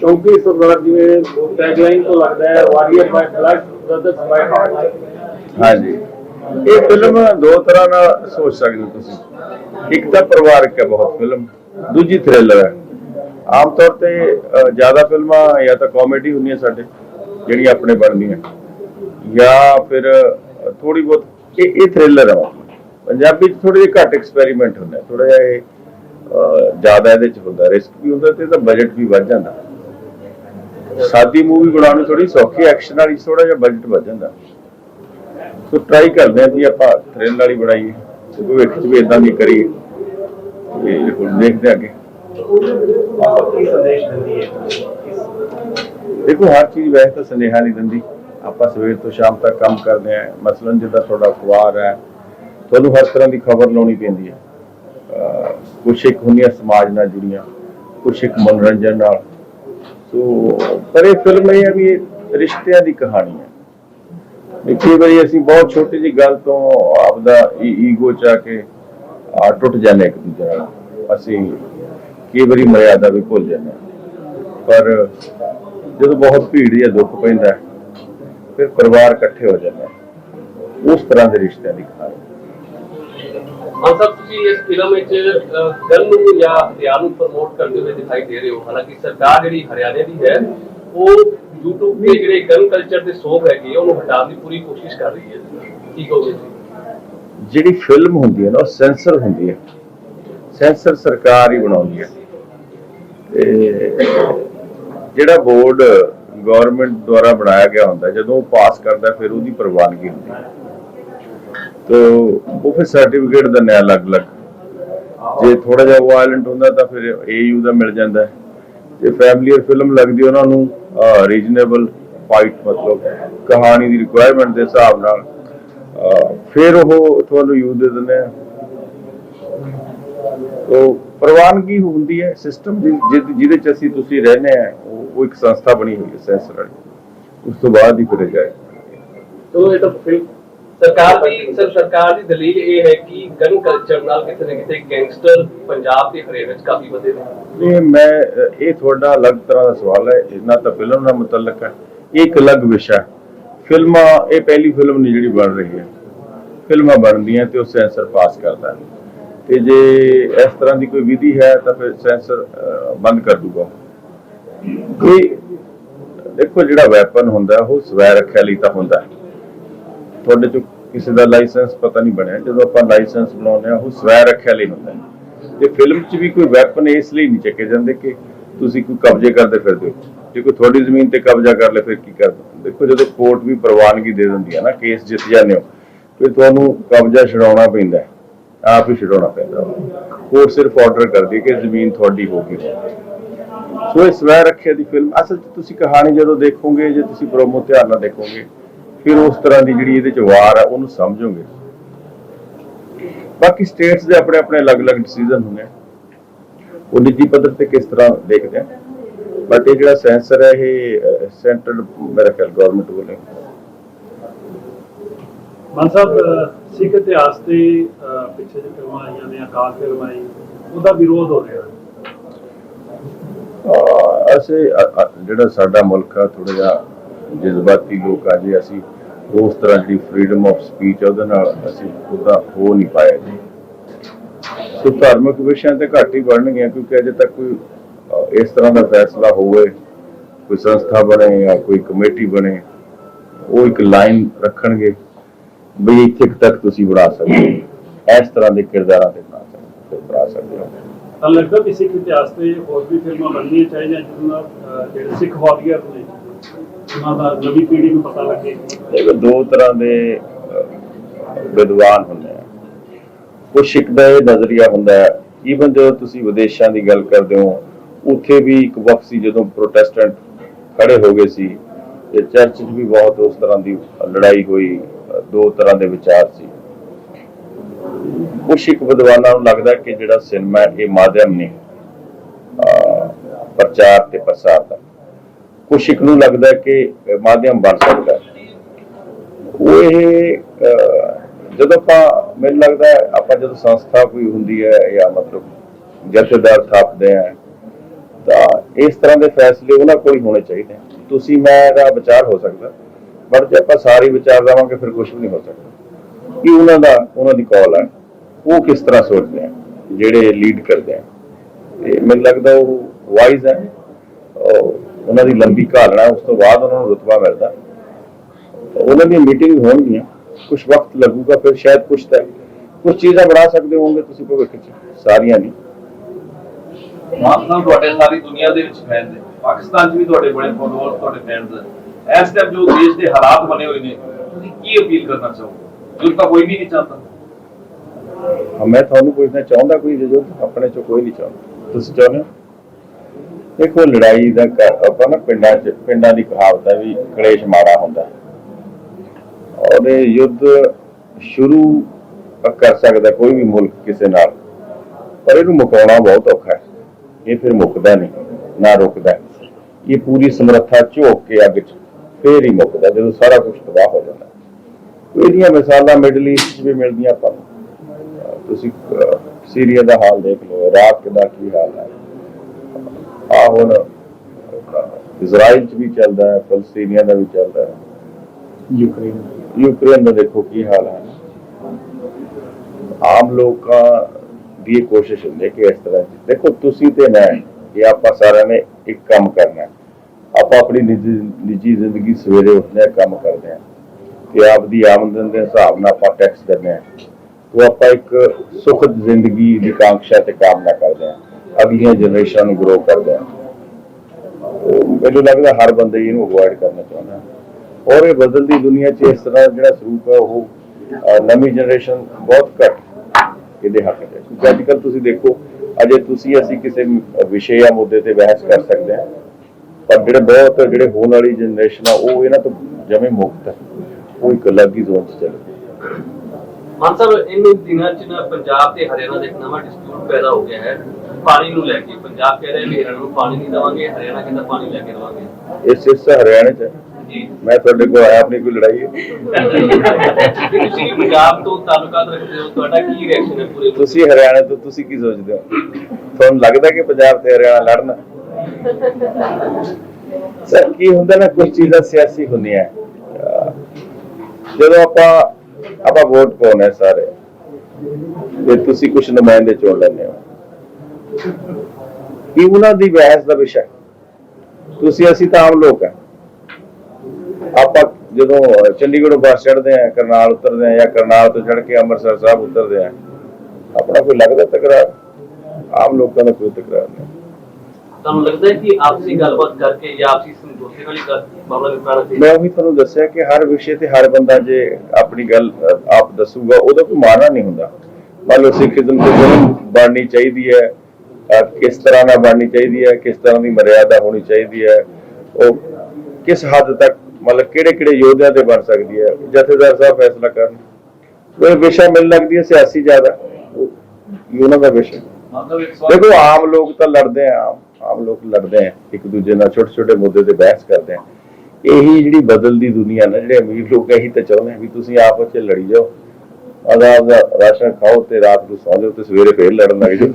ਸ਼ੌਂਕੀ ਸਰਦਾਰ ਜਿਵੇਂ ਟੈਗਲਾਈਨ ਤੋਂ ਲੱਗਦਾ ਹੈ warrior by blood brothers by heart ਹਾਂਜੀ। ਇਹ ਫਿਲਮ ਦੋ ਤਰ੍ਹਾਂ ਨਾਲ ਸੋਚ ਸਕਦੇ ਹੋ ਤੁਸੀਂ। ਇੱਕ ਤਾਂ ਪਰਿਵਾਰਕ ਹੈ ਬਹੁਤ ਫਿਲਮ ਦੂਜੀ ਥ੍ਰਿਲਰ ਹੈ। ਆਮ ਤੌਰ ਤੇ ਜ਼ਿਆਦਾ ਫਿਲਮਾਂ ਜਾਂ ਤਾਂ ਕਾਮੇਡੀ ਹੁੰਦੀਆਂ ਸਾਡੇ, ਜਿਹੜੀਆਂ ਆਪਣੇ ਬਣਦੀਆਂ। ਜਾਂ ਫਿਰ ਥੋੜੀ ਬਹੁਤ, ਇਹ ਇਹ ਥ੍ਰਿਲਰ ਹੈ। ਪੰਜਾਬੀ ਚ ਥੋੜੇ ਜਿਹੀ ਘੱਟ ਐਕਸਪੈਰੀਮੈਂਟ ਹੁੰਦਾ ਥੋੜਾ ਜਿਹਾ ਇਹ ਜ਼ਿਆਦਾ ਇਹਦੇ ਚ ਹੁੰਦਾ ਰਿਸਕ ਵੀ ਹੁੰਦਾ ਤੇ ਇਹਦਾ ਬਜਟ ਵੀ ਵੱਧ ਜਾਂਦਾ। ਸਾਦੀ ਮੂਵੀ ਬਣਾਉਣੀ ਥੋੜੀ ਸੌਖੀ ਐਕਸ਼ਨ ਵਾਲੀ ਥੋੜਾ ਜਿਹਾ ਬਜਟ ਵੱਧ ਜਾਂਦਾ। ਸੋ ਟਰਾਈ ਕਰਦੇ ਆ ਵੀ ਆਪਾਂ ਥ੍ਰਿਲ ਵਾਲੀ ਬਣਾਈਏ, ਤੇ ਭਵਿੱਖ ਚ ਵੀ ਇਦਾਂ ਦੀ ਕਰੀਏ, ਤੇ ਹੁਣ ਦੇਖਦੇ ਅੱਗੇ। ਦੇਖੋ, ਹਰ ਚੀਜ਼ ਵੈਸੇ ਤਾਂ ਸੁਨੇਹਾ ਨਹੀਂ ਦਿੰਦੀ। ਆਪਾਂ ਸਵੇਰ ਤੋਂ ਸ਼ਾਮ ਤੱਕ ਕੰਮ ਕਰਦੇ ਆ ਮਸਲਨ ਜਿੱਦਾਂ ਤੁਹਾਡਾ ਅਖਬਾਰ ਹੈ, ਤੁਹਾਨੂੰ ਹਰ ਤਰ੍ਹਾਂ ਦੀ ਖਬਰ ਲਾਉਣੀ ਪੈਂਦੀ ਹੈ। ਕੁਛ ਇੱਕ ਹੁੰਦੀਆਂ ਸਮਾਜ ਨਾਲ ਜੁੜੀਆਂ, ਕੁਛ ਇੱਕ ਮਨੋਰੰਜਨ ਨਾਲ ਸੋ, ਪਰ ਇਹ ਫਿਲਮ ਇਹ ਹੈ ਵੀ ਇਹ ਰਿਸ਼ਤਿਆਂ ਦੀ ਕਹਾਣੀ ਹੈ ਕਈ ਵਾਰੀ ਅਸੀਂ ਬਹੁਤ ਛੋਟੀ ਜਿਹੀ ਗੱਲ ਤੋਂ ਆਪਦਾ ਈਗੋ ਚ ਆ ਕੇ ਟੁੱਟ ਜਾਂਦੇ ਇੱਕ ਦੂਜੇ ਨਾਲ ਅਸੀਂ ਕਈ ਵਾਰੀ ਮਰਿਆਦਾ ਵੀ ਭੁੱਲ ਜਾਂਦੇ ਹਾਂ। ਪਰ ਜਦੋਂ ਬਹੁਤ ਭੀੜ ਜਾਂ ਦੁੱਖ ਪੈਂਦਾ ਫਿਰ ਪਰਿਵਾਰ ਇਕੱਠੇ ਹੋ ਜਾਂਦੇ ਹੈ। ਉਸ ਤਰ੍ਹਾਂ ਦੇ ਰਿਸ਼ਤਿਆਂ ਦੀ ਕਹਾਣੀ ਹਾਂ ਸਰ, ਤੁਸੀਂ ਇਸ ਫਿਲਮ ਵਿੱਚ ਗਨ ਨੂੰ ਜਾਂ ਹਥਿਆਰ ਨੂੰ ਪ੍ਰਮੋਟ ਕਰਦੇ ਹੋਏ ਦਿਖਾਈ ਦੇ ਰਹੇ ਹੋ। ਹਾਲਾਂਕਿ ਸਰਕਾਰ ਜਿਹੜੀ ਹਰਿਆਣੇ ਦੀ ਹੈ, ਉਹ YouTube ਤੇ ਜਿਹੜੇ ਗਨ ਕਲਚਰ ਦੇ ਸੋਗ ਹੈਗੇ, ਉਹਨੂੰ ਹਟਾਉਣ ਦੀ ਪੂਰੀ ਕੋਸ਼ਿਸ਼ ਕਰ ਰਹੀ ਹੈ। ਕੀ ਕਹੋਗੇ ਜਿਹੜੀ ਫਿਲਮ ਹੁੰਦੀ ਹੈ ਨਾ, ਉਹ ਸੈਂਸਰ ਹੁੰਦੀ ਹੈ। ਸੈਂਸਰ ਸਰਕਾਰ ਹੀ ਬਣਾਉਂਦੀ ਹੈ। ਤੇ ਜਿਹੜਾ ਬੋਰਡ ਗਵਰਨਮੈਂਟ ਦੁਆਰਾ ਬਣਾਇਆ ਗਿਆ ਹੁੰਦਾ, ਜਦੋਂ ਉਹ ਪਾਸ ਕਰਦਾ, ਫਿਰ ਉਹਦੀ ਪ੍ਰਵਾਨਗੀ ਹੁੰਦੀ ਹੈ। ਤੋ ਉਹ ਫਿਰ ਸਰਟੀਫਿਕੇਟ ਦਿੰਦੇ ਆ ਅਲੱਗ-ਅਲੱਗ ਜੇ ਥੋੜਾ ਜਿਹਾ ਵਾਇਲੈਂਟ ਹੁੰਦਾ ਤਾਂ ਫਿਰ ਏਯੂ ਦਾ ਮਿਲ ਜਾਂਦਾ। ਹੈ ਜੇ ਫੈਮਿਲੀਅਰ ਫਿਲਮ ਲੱਗਦੀ ਉਹਨਾਂ ਨੂੰ ਰੀਜਨੇਬਲ ਫਾਈਟ ਮਤਲਬ ਕਹਾਣੀ ਦੀ ਰਿਕੁਆਇਰਮੈਂਟ ਦੇ ਹਿਸਾਬ ਨਾਲ ਫਿਰ ਉਹ ਤੁਹਾਨੂੰ ਯੂ ਦੇ ਦਿੰਦੇ ਆ। ਉਹ ਪ੍ਰਵਾਨਗੀ ਹੁੰਦੀ ਹੈ ਸਿਸਟਮ ਜਿਹਦੇ ਚ ਅਸੀਂ ਤੁਸੀਂ ਰਹਿੰਦੇ ਆ, ਉਹ ਉਹ ਇੱਕ ਸੰਸਥਾ ਬਣੀ ਹੋਈ ਹੈ ਸੈਂਸਰ ਵਾਲੀ। ਉਸ ਤੋਂ ਬਾਅਦ ਹੀ ਫਿਰ ਜਾਏ ਚਲੋ ਇਹ ਤਾਂ ਫਿਲਮ ਸਰਕਾਰ ਦੀ ਸਰ, ਸਰਕਾਰ ਦੀ ਦਲੀਲ ਇਹ ਹੈ ਕਿ ਗਨ ਕਲਚਰ ਨਾਲ ਕਿਤੇ ਨਾ ਕਿਤੇ ਗੈਂਗਸਟਰ ਪੰਜਾਬ ਤੇ ਹਰਿਆਣਾ ਵਿੱਚ ਕਾਫੀ ਵਧੇ ਨੇ। ਇਹ ਮੈਂ, ਇਹ ਤੁਹਾਡਾ ਅਲੱਗ ਤਰ੍ਹਾਂ ਦਾ ਸਵਾਲ ਹੈ ਇਹਨਾਂ ਤਾਂ ਫਿਲਮ ਨਾਲ ਮੁਤਲਕ ਹੈ, ਇਹ ਇੱਕ ਅਲੱਗ ਵਿਸ਼ਾ ਫਿਲਮਾਂ, ਇਹ ਪਹਿਲੀ ਫਿਲਮ ਨਹੀਂ ਜਿਹੜੀ ਬਣ ਰਹੀ ਹੈ। ਫਿਲਮਾਂ ਬਣਦੀਆਂ ਤੇ ਉਹ ਸੈਂਸਰ ਪਾਸ ਕਰਦਾ ਤੇ ਜੇ ਇਸ ਤਰ੍ਹਾਂ ਦੀ ਕੋਈ ਵਿਧੀ ਹੈ ਤਾਂ ਫਿਰ ਸੈਂਸਰ ਬੰਦ ਕਰ ਦੂਗਾ। ਇਹ ਦੇਖੋ ਜਿਹੜਾ ਵੈਪਨ ਹੁੰਦਾ, ਉਹ ਸਵੈ ਰੱਖਿਆ ਲਈ ਤਾਂ ਹੁੰਦਾ ਹੈ। ਤੁਹਾਡੇ ਚੋਂ ਕਿਸੇ ਦਾ ਲਾਇਸੈਂਸ ਪਤਾ ਨਹੀਂ ਬਣਿਆ। ਜਦੋਂ ਆਪਾਂ ਲਾਇਸੈਂਸ ਬਣਾਉਂਦੇ ਆ ਉਹ ਸਵੈ ਰੱਖਿਆ ਲਈ ਹੁੰਦਾ ਹੈ। ਤੇ ਫਿਲਮ 'ਚ ਵੀ ਕੋਈ ਵੈਪਨ ਇਸ ਲਈ ਨਹੀਂ ਚੱਕੇ ਜਾਂਦੇ ਕਿ ਤੁਸੀਂ ਕੋਈ ਕਬਜ਼ੇ ਕਰਦੇ ਫਿਰਦੇ ਹੋ। ਜੇ ਕੋਈ ਤੁਹਾਡੀ ਜ਼ਮੀਨ ਤੇ ਕਬਜ਼ਾ ਕਰ ਲੈ, ਫਿਰ ਕੀ ਕਰਦੇ ਦੇਖੋ, ਜਦੋਂ ਕੋਰਟ ਵੀ ਪ੍ਰਵਾਨਗੀ ਦੇ ਦਿੰਦੀ ਹੈ ਨਾ, ਕੇਸ ਜਿੱਤ ਜਾਂਦੇ ਹੋ, ਫਿਰ ਤੁਹਾਨੂੰ ਕਬਜ਼ਾ ਛਡਾਉਣਾ ਪੈਂਦਾ ਆਪ ਹੀ ਛਡਾਉਣਾ ਪੈਂਦਾ ਕੋਰਟ ਸਿਰਫ ਆਰਡਰ ਕਰਦੀ ਹੈ ਕਿ ਜ਼ਮੀਨ ਤੁਹਾਡੀ ਹੋ ਗਈ। ਸੋ ਇਹ ਸਵੈ ਰੱਖਿਆ ਦੀ ਫਿਲਮ, ਅਸਲ 'ਚ ਤੁਸੀਂ ਕਹਾਣੀ ਜਦੋਂ ਦੇਖੋਗੇ, ਜੇ ਤੁਸੀਂ ਪ੍ਰੋਮੋ ਧਿਆਨ ਨਾਲ ਦੇਖੋਗੇ ਫਿਰ ਉਸ ਤਰ੍ਹਾਂ ਦੀ ਜਿਹੜੀ ਇਹਦੇ 'ਚ ਵਾਰ ਆ ਉਹਨੂੰ ਸਮਝੋਗੇ। ਬਾਕੀ ਸਟੇਟਸ ਦੇ ਆਪਣੇ ਆਪਣੇ ਅਲੱਗ-ਅਲੱਗ ਡਿਸੀਜਨ ਹੁੰਦੇ ਆ। ਉਹ ਨਿੱਜੀ ਪੱਧਰ ਤੇ ਕਿਸ ਤਰ੍ਹਾਂ ਦੇਖਦੇ ਆ। ਬਟ ਇਹ ਜਿਹੜਾ ਸੈਂਸਰ ਹੈ ਇਹ ਸੈਂਟਰਲ ਮੇਰਾ ਖਿਆਲ ਗਵਰਨਮੈਂਟ ਵੱਲੋਂ ਮਾਨ ਸਾਹਿਬ ਸਿੱਖ ਇਤਿਹਾਸ ਤੇ ਪਿੱਛੇ ਜਿਹੇ ਫਿਲਮਾਂ ਆਈਆਂ ਨੇ ਅਕਾਲ ਫਿਲਮ ਆਈ ਉਹਦਾ ਵਿਰੋਧ ਹੋ ਰਿਹਾ। ਅਸੀਂ ਜਿਹੜਾ ਸਾਡਾ ਮੁਲਕ ਆ ਥੋੜਾ ਜਿਹਾ ਜਜ਼ਬਾਤੀ ਲੋਕ ਆ ਜੇ, ਅਸੀਂ ਉਸ ਤਰ੍ਹਾਂ ਦੀ ਫਰੀडम ਆਫ ਸਪੀਚ ਉਹਦੇ ਨਾਲ ਅਸੀਂ ਉਹਦਾ ਹੋ ਨਹੀਂ ਪਾਏ ਜੀ। ਸੋ ਧਾਰਮਿਕ ਵਿਸ਼ਿਆਂ ਤੇ ਘੱਟ ਹੀ ਬਣਨਗੀਆਂ ਕਿਉਂਕਿ ਅਜੇ ਤੱਕ ਕੋਈ ਇਸ ਤਰ੍ਹਾਂ ਦਾ ਫੈਸਲਾ ਹੋਵੇ, ਕੋਈ ਸੰਸਥਾ ਬਣੇ ਜਾਂ ਕੋਈ ਕਮੇਟੀ ਬਣੇ, ਉਹ ਇੱਕ ਲਾਈਨ ਰੱਖਣਗੇ ਵੀ ਇੱਥੇ ਤੱਕ ਤੁਸੀਂ ਬਣਾ ਸਕਦੇ ਹੋ। ਇਸ ਤਰ੍ਹਾਂ ਦੇ ਕਿਰਦਾਰਾਂ ਤੇ ਬਣਾ ਸਕਦੇ ਹੋ ਬਣਾ ਸਕਦੇ ਹੋ। ਤਾਂ ਲੱਗਦਾ ਵੀ ਸਿੱਖ ਇਤਿਹਾਸ ਤੇ ਹੋਰ ਵੀ ਫਿਲਮਾਂ ਬਣਨੀਆਂ ਚਾਹੀਦੀਆਂ, ਜਿਹਨਾਂ ਜਿਹੜੇ ਸਿੱਖ ਨੇ ਉਹਨਾਂ ਦਾ ਨਵੀਂ ਪੀੜ੍ਹੀ ਨੂੰ ਪਤਾ ਲੱਗੇ। ਦੇਖੋ, ਦੋ ਤਰ੍ਹਾਂ ਦੇ ਵਿਦਵਾਨ ਹੁੰਦੇ ਆ। ਕੁਛ ਇੱਕ ਦਾ ਇਹ ਨਜ਼ਰੀਆ ਹੁੰਦਾ ਹੈ। ਈਵਨ ਜਦੋਂ ਤੁਸੀਂ ਵਿਦੇਸ਼ਾਂ ਦੀ ਗੱਲ ਕਰਦੇ ਹੋ, ਉੱਥੇ ਵੀ ਇੱਕ ਵਕਤ ਸੀ ਜਦੋਂ ਪ੍ਰੋਟੈਸਟੈਂਟ ਖੜੇ ਹੋ ਗਏ ਸੀ ਤੇ ਚਰਚ 'ਚ ਵੀ ਬਹੁਤ ਉਸ ਤਰ੍ਹਾਂ ਦੀ ਲੜਾਈ ਹੋਈ ਦੋ ਤਰ੍ਹਾਂ ਦੇ ਵਿਚਾਰ ਸੀ। ਕੁਛ ਇੱਕ ਵਿਦਵਾਨਾਂ ਨੂੰ ਲੱਗਦਾ ਕਿ ਜਿਹੜਾ ਸਿਨੇਮਾ ਇਹ ਮਾਧਿਅਮ ਨਹੀਂ ਪ੍ਰਚਾਰ ਤੇ ਪ੍ਰਸਾਰ ਦਾ। ਕੁਛ ਇੱਕ ਨੂੰ ਲੱਗਦਾ ਕਿ ਮਾਧਿਅਮ ਬਣ ਸਕਦਾ ਉਹ ਇਹ ਜਦੋਂ ਆਪਾਂ, ਮੈਨੂੰ ਲੱਗਦਾ ਆਪਾਂ ਜਦੋਂ ਸੰਸਥਾ ਕੋਈ ਹੁੰਦੀ ਹੈ ਜਾਂ ਮਤਲਬ ਜਥੇਦਾਰ ਥਾਪਦੇ ਆ, ਤਾਂ ਇਸ ਤਰ੍ਹਾਂ ਦੇ ਫੈਸਲੇ ਉਹਨਾਂ ਕੋਲ ਹੀ ਹੋਣੇ ਚਾਹੀਦੇ ਤੁਸੀਂ, ਮੈਂ ਦਾ ਵਿਚਾਰ ਹੋ ਸਕਦਾ ਪਰ ਜੇ ਆਪਾਂ ਸਾਰੇ ਵਿਚਾਰ ਦੇਵਾਂਗੇ ਫਿਰ ਕੁਝ ਵੀ ਨਹੀਂ ਹੋ ਸਕਦਾ। ਕਿ ਉਹਨਾਂ ਦਾ, ਉਹਨਾਂ ਦੀ ਕਾਲ ਹੈ, ਉਹ ਕਿਸ ਤਰ੍ਹਾਂ ਸੋਚਦੇ ਆ, ਜਿਹੜੇ ਲੀਡ ਕਰਦੇ ਆ। ਤੇ ਮੈਨੂੰ ਲੱਗਦਾ ਉਹ ਵਾਈਜ਼ ਹੈ ਉਹਨਾਂ ਦੀ ਲੰਬੀ ਘਾਲਣਾ ਉਸ ਤੋਂ ਬਾਅਦ ਉਹਨਾਂ ਨੂੰ ਰੁਤਬਾ ਮਿਲਦਾ। ਉਹਨਾਂ ਦੀਆਂ ਮੀਟਿੰਗ ਹੋਣਗੀਆਂ। ਕੁਝ ਵਕਤ ਲੱਗੂਗਾ ਫਿਰ ਸ਼ਾਇਦ ਕੁਝ ਤਾਂ ਕੁਝ ਚੀਜ਼ਾਂ ਬਣਾ ਸਕਦੇ ਹੋਵੋਗੇ ਤੁਸੀਂ ਭਵਿੱਖ ਚ। ਸਾਰੀਆਂ ਨਹੀਂ। ਸਾਹਿਬ ਤੁਹਾਡੇ ਸਾਰੀ ਦੁਨੀਆ ਦੇ ਵਿੱਚ ਫੈਨ ਨੇ। ਪਾਕਿਸਤਾਨ 'ਚ ਵੀ ਤੁਹਾਡੇ ਬੜੇ ਫੋਲੋਅਰ ਤੁਹਾਡੇ ਫੈਨਸ ਨੇ। ਇਸ ਟਾਈਮ ਜੋ ਦੇਸ਼ ਦੇ ਹਾਲਾਤ ਬਣੇ ਹੋਏ ਨੇ ਤੁਸੀਂ ਕੀ ਅਪੀਲ ਕਰਨਾ ਚਾਹੋਗੇ? ਜੋ ਤਾਂ ਕੋਈ ਵੀ ਨਹੀਂ ਚਾਹਤਾ ਹਾਂ, ਮੈਂ ਤੁਹਾਨੂੰ ਪੁੱਛਣਾ ਚਾਹੁੰਦਾ ਕੋਈ ਜੋ ਆਪਣੇ ਚੋਂ ਕੋਈ ਨਹੀਂ ਚਾਹੁੰਦਾ। ਤੁਸੀਂ ਚਾਹੁੰਦੇ ਹੋ? ਦੇਖੋ, ਲੜਾਈ ਦਾ ਘਰ- ਆਪਾਂ ਨਾ ਪਿੰਡਾਂ 'ਚ, ਪਿੰਡਾਂ ਦੀ ਕਹਾਵਤ ਹੈ ਵੀ ਕਲੇਸ਼ ਮਾੜਾ ਹੁੰਦਾ। ਹੈ ਯੁੱਧ ਸ਼ੁਰੂ ਕਰ ਸਕਦਾ ਕੋਈ ਵੀ ਮੁਲਕ ਕਿਸੇ ਨਾਲ। ਪਰ ਇਹਨੂੰ ਮੁਕਾਉਣਾ ਬਹੁਤ ਔਖਾ ਹੈ। ਇਹ ਫਿਰ ਮੁੱਕਦਾ ਨਹੀਂ, ਨਾ ਰੁਕਦਾ। ਇਹ ਪੂਰੀ ਸਮਰੱਥਾ ਝੋਕ ਕੇ ਅੱਗ 'ਚ ਫੇਰ ਹੀ ਮੁੱਕਦਾ, ਜਦੋਂ ਸਾਰਾ ਕੁਝ ਤਬਾਹ ਹੋ ਜਾਂਦਾ। ਇਹਦੀਆਂ ਮਿਸਾਲਾਂ ਮਿਡਲ ਈਸਟ 'ਚ ਵੀ ਮਿਲਦੀਆਂ ਆਪਾਂ ਨੂੰ। ਤੁਸੀਂ ਸੀਰੀਆ ਦਾ ਹਾਲ ਦੇਖ ਲਓ ਇਰਾਕ ਦਾ ਕੀ ਹਾਲ ਹੈ। ਆ ਹੁਣ ਇਜ਼ਰਾਈਲ 'ਚ ਵੀ ਚੱਲਦਾ ਹੈ ਫਲਸਤੀਨੀਆਂ ਦਾ ਵੀ ਚੱਲਦਾ ਹੈ। ਯੂਕਰੇਨ ਯੂਕਰੇਨ ਦਾ ਦੇਖੋ ਕੀ ਹਾਲ ਹੈ। ਆਮ ਲੋਕਾਂ ਦੀ ਕੋਸ਼ਿਸ਼ ਹੁੰਦੀ ਹੈ ਕਿ ਇਸ ਤਰ੍ਹਾਂ ਦੇਖੋ ਤੁਸੀਂ ਤੇ ਮੈਂ ਇਹ ਆਪਾਂ ਸਾਰਿਆਂ ਨੇ ਇੱਕ ਕੰਮ ਕਰਨਾ ਹੈ। ਆਪਾਂ ਆਪਣੀ ਨਿੱਜੀ ਜ਼ਿੰਦਗੀ ਸਵੇਰੇ ਉੱਠਦੇ ਹਾਂ ਕੰਮ ਕਰਦੇ ਹਾਂ ਤੇ ਆਪਦੀ ਆਮਦਨ ਦੇ ਹਿਸਾਬ ਨਾਲ ਆਪਾਂ ਟੈਕਸ ਦਿੰਦੇ ਹਾਂ। ਉਹ ਆਪਾਂ ਇੱਕ ਸੁਖਦ ਜ਼ਿੰਦਗੀ ਦੀ ਕਾਂਖਿਆ ਤੇ ਕਾਮਨਾ ਕਰਦੇ ਹਾਂ। ਅਗਲੀਆਂ ਜਨਰੇਸ਼ਨ ਨੂੰ ਗਰੋ ਕਰਦੇ ਉਹ ਮੈਨੂੰ ਲੱਗਦਾ ਹਰ ਬੰਦੇ ਇਹਨੂੰ ਅਵੋਇਡ ਕਰਨਾ ਚਾਹੁੰਦਾ। ਔਰ ਇਹ ਬਦਲਦੀ ਦੁਨੀਆ 'ਚ ਇਸ ਤਰ੍ਹਾਂ ਜਿਹੜਾ ਸਰੂਪ ਹੈ, ਉਹ ਨਵੀਂ ਜਨਰੇਸ਼ਨ ਬਹੁਤ ਘੱਟ ਇਹਦੇ ਹੱਕ 'ਚ ਕਿਉਂਕਿ ਅੱਜ ਕੱਲ੍ਹ ਤੁਸੀਂ ਦੇਖੋ, ਅਜੇ ਤੁਸੀਂ ਅਸੀਂ ਕਿਸੇ ਵਿਸ਼ੇ ਜਾਂ ਮੁੱਦੇ ਤੇ ਬਹਿਸ ਕਰ ਸਕਦੇ ਹਾਂ, ਪਰ ਜਿਹੜੇ ਬਹੁਤ ਜਿਹੜੇ ਹੋਣ ਵਾਲੀ ਜਨਰੇਸ਼ਨ ਆ, ਉਹ ਇਹਨਾਂ ਤੋਂ ਜਮੇ ਮੁਕਤ ਹੈ। ਉਹ ਇੱਕ ਅਲੱਗ ਹੀ ਜ਼ੋਨ 'ਚ ਚੱਲ ਮਾਨ ਸਾਹਿਬ, ਇਹਨਾਂ ਦਿਨਾਂ 'ਚ ਨਾ ਪੰਜਾਬ ਤੇ ਹਰਿਆਣਾ ਦਾ ਇੱਕ ਨਵਾਂ ਡਿਸਪਿਊਟ ਪੈਦਾ ਹੋ ਗਿਆ ਹੈ। ਪਾਣੀ ਨੂੰ ਲੈ ਕੇ ਪੰਜਾਬ ਕਹਿ ਰਿਹਾ ਵੀ ਹਰਿਆਣਾ ਨੂੰ ਪਾਣੀ ਨਹੀਂ ਦੇਵਾਂਗੇ ਹਰਿਆਣਾ ਕਹਿੰਦਾ ਪਾਣੀ ਲੈ ਕੇ ਦੇਵਾਂਗੇ। ਇਸ ਇਸ ਹਰਿਆਣੇ 'ਚ ਮੈਂ ਤੁਹਾਡੇ ਕੋਲ ਆਇਆ ਆਪਣੀ ਕੋਈ ਲੜਾਈ ਹੈ? ਤੁਸੀਂ ਪੰਜਾਬ ਤੋਂ ਤਾਲੁਕਾਤ ਰੱਖਦੇ ਹੋ ਤੁਹਾਡਾ ਕੀ ਰਿਐਕਸ਼ਨ ਹੈ ਪੂਰੇ ਤੁਸੀਂ ਹਰਿਆਣੇ ਤੋਂ ਤੁਸੀਂ ਕੀ ਸੋਚਦੇ ਹੋ? ਤੁਹਾਨੂੰ ਲੱਗਦਾ ਕਿ ਪੰਜਾਬ ਤੇ ਹਰਿਆਣਾ ਲੜਨ? ਸਰ ਕੀ ਹੁੰਦਾ ਨਾ ਕੁਝ ਚੀਜ਼ਾਂ ਸਿਆਸੀ ਹੁੰਦੀਆਂ। ਜਦੋਂ ਆਪਾਂ ਆਪਾਂ ਵੋਟ ਪਾਉਣੇ ਸਾਰੇ ਤੇ ਤੁਸੀਂ ਕੁਝ ਨੁਮਾਇੰਦੇ ਚੁਣ ਲੈਂਦੇ ਹੋ। ਕੀ ਉਹਨਾਂ ਦੀ ਬਹਿਸ ਦਾ ਵਿਸ਼ਾ ਹੈ? ਤੁਸੀਂ ਅਸੀਂ ਤਾਂ ਆਮ ਲੋਕ ਹੈ। ਆਪਾਂ ਜਦੋਂ ਚੰਡੀਗੜ੍ਹੋਂ ਬੱਸ ਚੜ੍ਹਦੇ ਆ ਕਰਨਾਲ ਉਤਰਦੇ ਆ ਜਾਂ ਕਰਨਾਲ ਤੋਂ ਚੜ੍ਹ ਕੇ ਅੰਮ੍ਰਿਤਸਰ ਸਾਹਿਬ ਉਤਰਦੇ ਆ ਆਪਣਾ ਕੋਈ ਲੱਗਦਾ ਤਕਰਾਰ? ਆਮ ਲੋਕਾਂ ਦਾ ਕੋਈ ਤਕਰਾਰ ਨਹੀਂ। ਤੁਹਾਨੂੰ ਲੱਗਦਾ ਹੈ ਕਿ ਆਪਸੀ ਗੱਲਬਾਤ ਕਰਕੇ ਜਾਂ ਆਪਸੀ ਸਮਝੌਤੇ ਹੀ ਕਰ- ਮਾਮਲਾ ਨਿਪਟਾਉਣਾ ਚਾਹੀਦਾ? ਮੈਂ ਉਹੀ ਤੁਹਾਨੂੰ ਦੱਸਿਆ ਕਿ ਹਰ ਵਿਸ਼ੇ ਤੇ ਹਰ ਬੰਦਾ ਜੇ ਆਪਣੀ ਗੱਲ ਆਪ ਦੱਸੂਗਾ ਉਹਦਾ ਕੋਈ ਮਾਨਾ ਨਹੀਂ ਹੁੰਦਾ। ਮੰਨ ਲਓ ਸਿੱਖੀਜ਼ਮ ਤੇ ਜ਼ੁਲਮ ਬਣਨੀ ਚਾਹੀਦੀ ਹੈ ਕਿਸ ਤਰ੍ਹਾਂ ਨਾਲ ਬਣਨੀ ਚਾਹੀਦੀ ਹੈ ਕਿਸ ਤਰ੍ਹਾਂ ਦੀ ਮਰਿਆਦਾ ਹੋਣੀ ਚਾਹੀਦੀ ਹੈ ਉਹ ਕਿਸ ਹੱਦ ਤੱਕ ਮਤਲਬ ਕਿਹੜੇ ਕਿਹੜੇ ਯੋਧਿਆਂ ਤੇ ਬਣ ਸਕਦੀ ਹੈ ਜਥੇਦਾਰ ਸਾਹਿਬ ਫੈਸਲਾ ਕਰਨ। ਉਹ ਵਿਸ਼ਾ ਮੈਨੂੰ ਲੱਗਦੀ ਹੈ ਸਿਆਸੀ ਜ਼ਿਆਦਾ? ਉਹਨਾਂ ਦਾ ਵਿਸ਼ਾ ਦੇਖੋ ਆਮ ਲੋਕ ਤਾਂ ਲੜਦੇ ਆ ਆਮ- ਲੋਕ ਲੜਦੇ ਆ ਇੱਕ ਦੂਜੇ ਨਾਲ ਛੋਟੇ ਛੋਟੇ ਮੁੱਦੇ ਤੇ ਬਹਿਸ ਕਰਦੇ ਆ। ਇਹੀ ਜਿਹੜੀ ਬਦਲਦੀ ਦੁਨੀਆ ਨਾ ਜਿਹੜੇ ਅਮੀਰ ਲੋਕ ਇਹੀ ਤਾਂ ਚਾਹੁੰਦੇ ਆ ਵੀ ਤੁਸੀਂ ਆਪਸ ਵਿੱਚ ਲੜੀ ਜਾਓ। ਆਜ਼ਾਦ ਦਾ ਰਾਸ਼ਨ ਖਾਓ ਤੇ ਰਾਤ ਨੂੰ ਸੌਂ ਜਾਓ ਤੇ ਸਵੇਰੇ ਫੇਰ ਲੜਨ ਲੱਗ ਜਾਓ।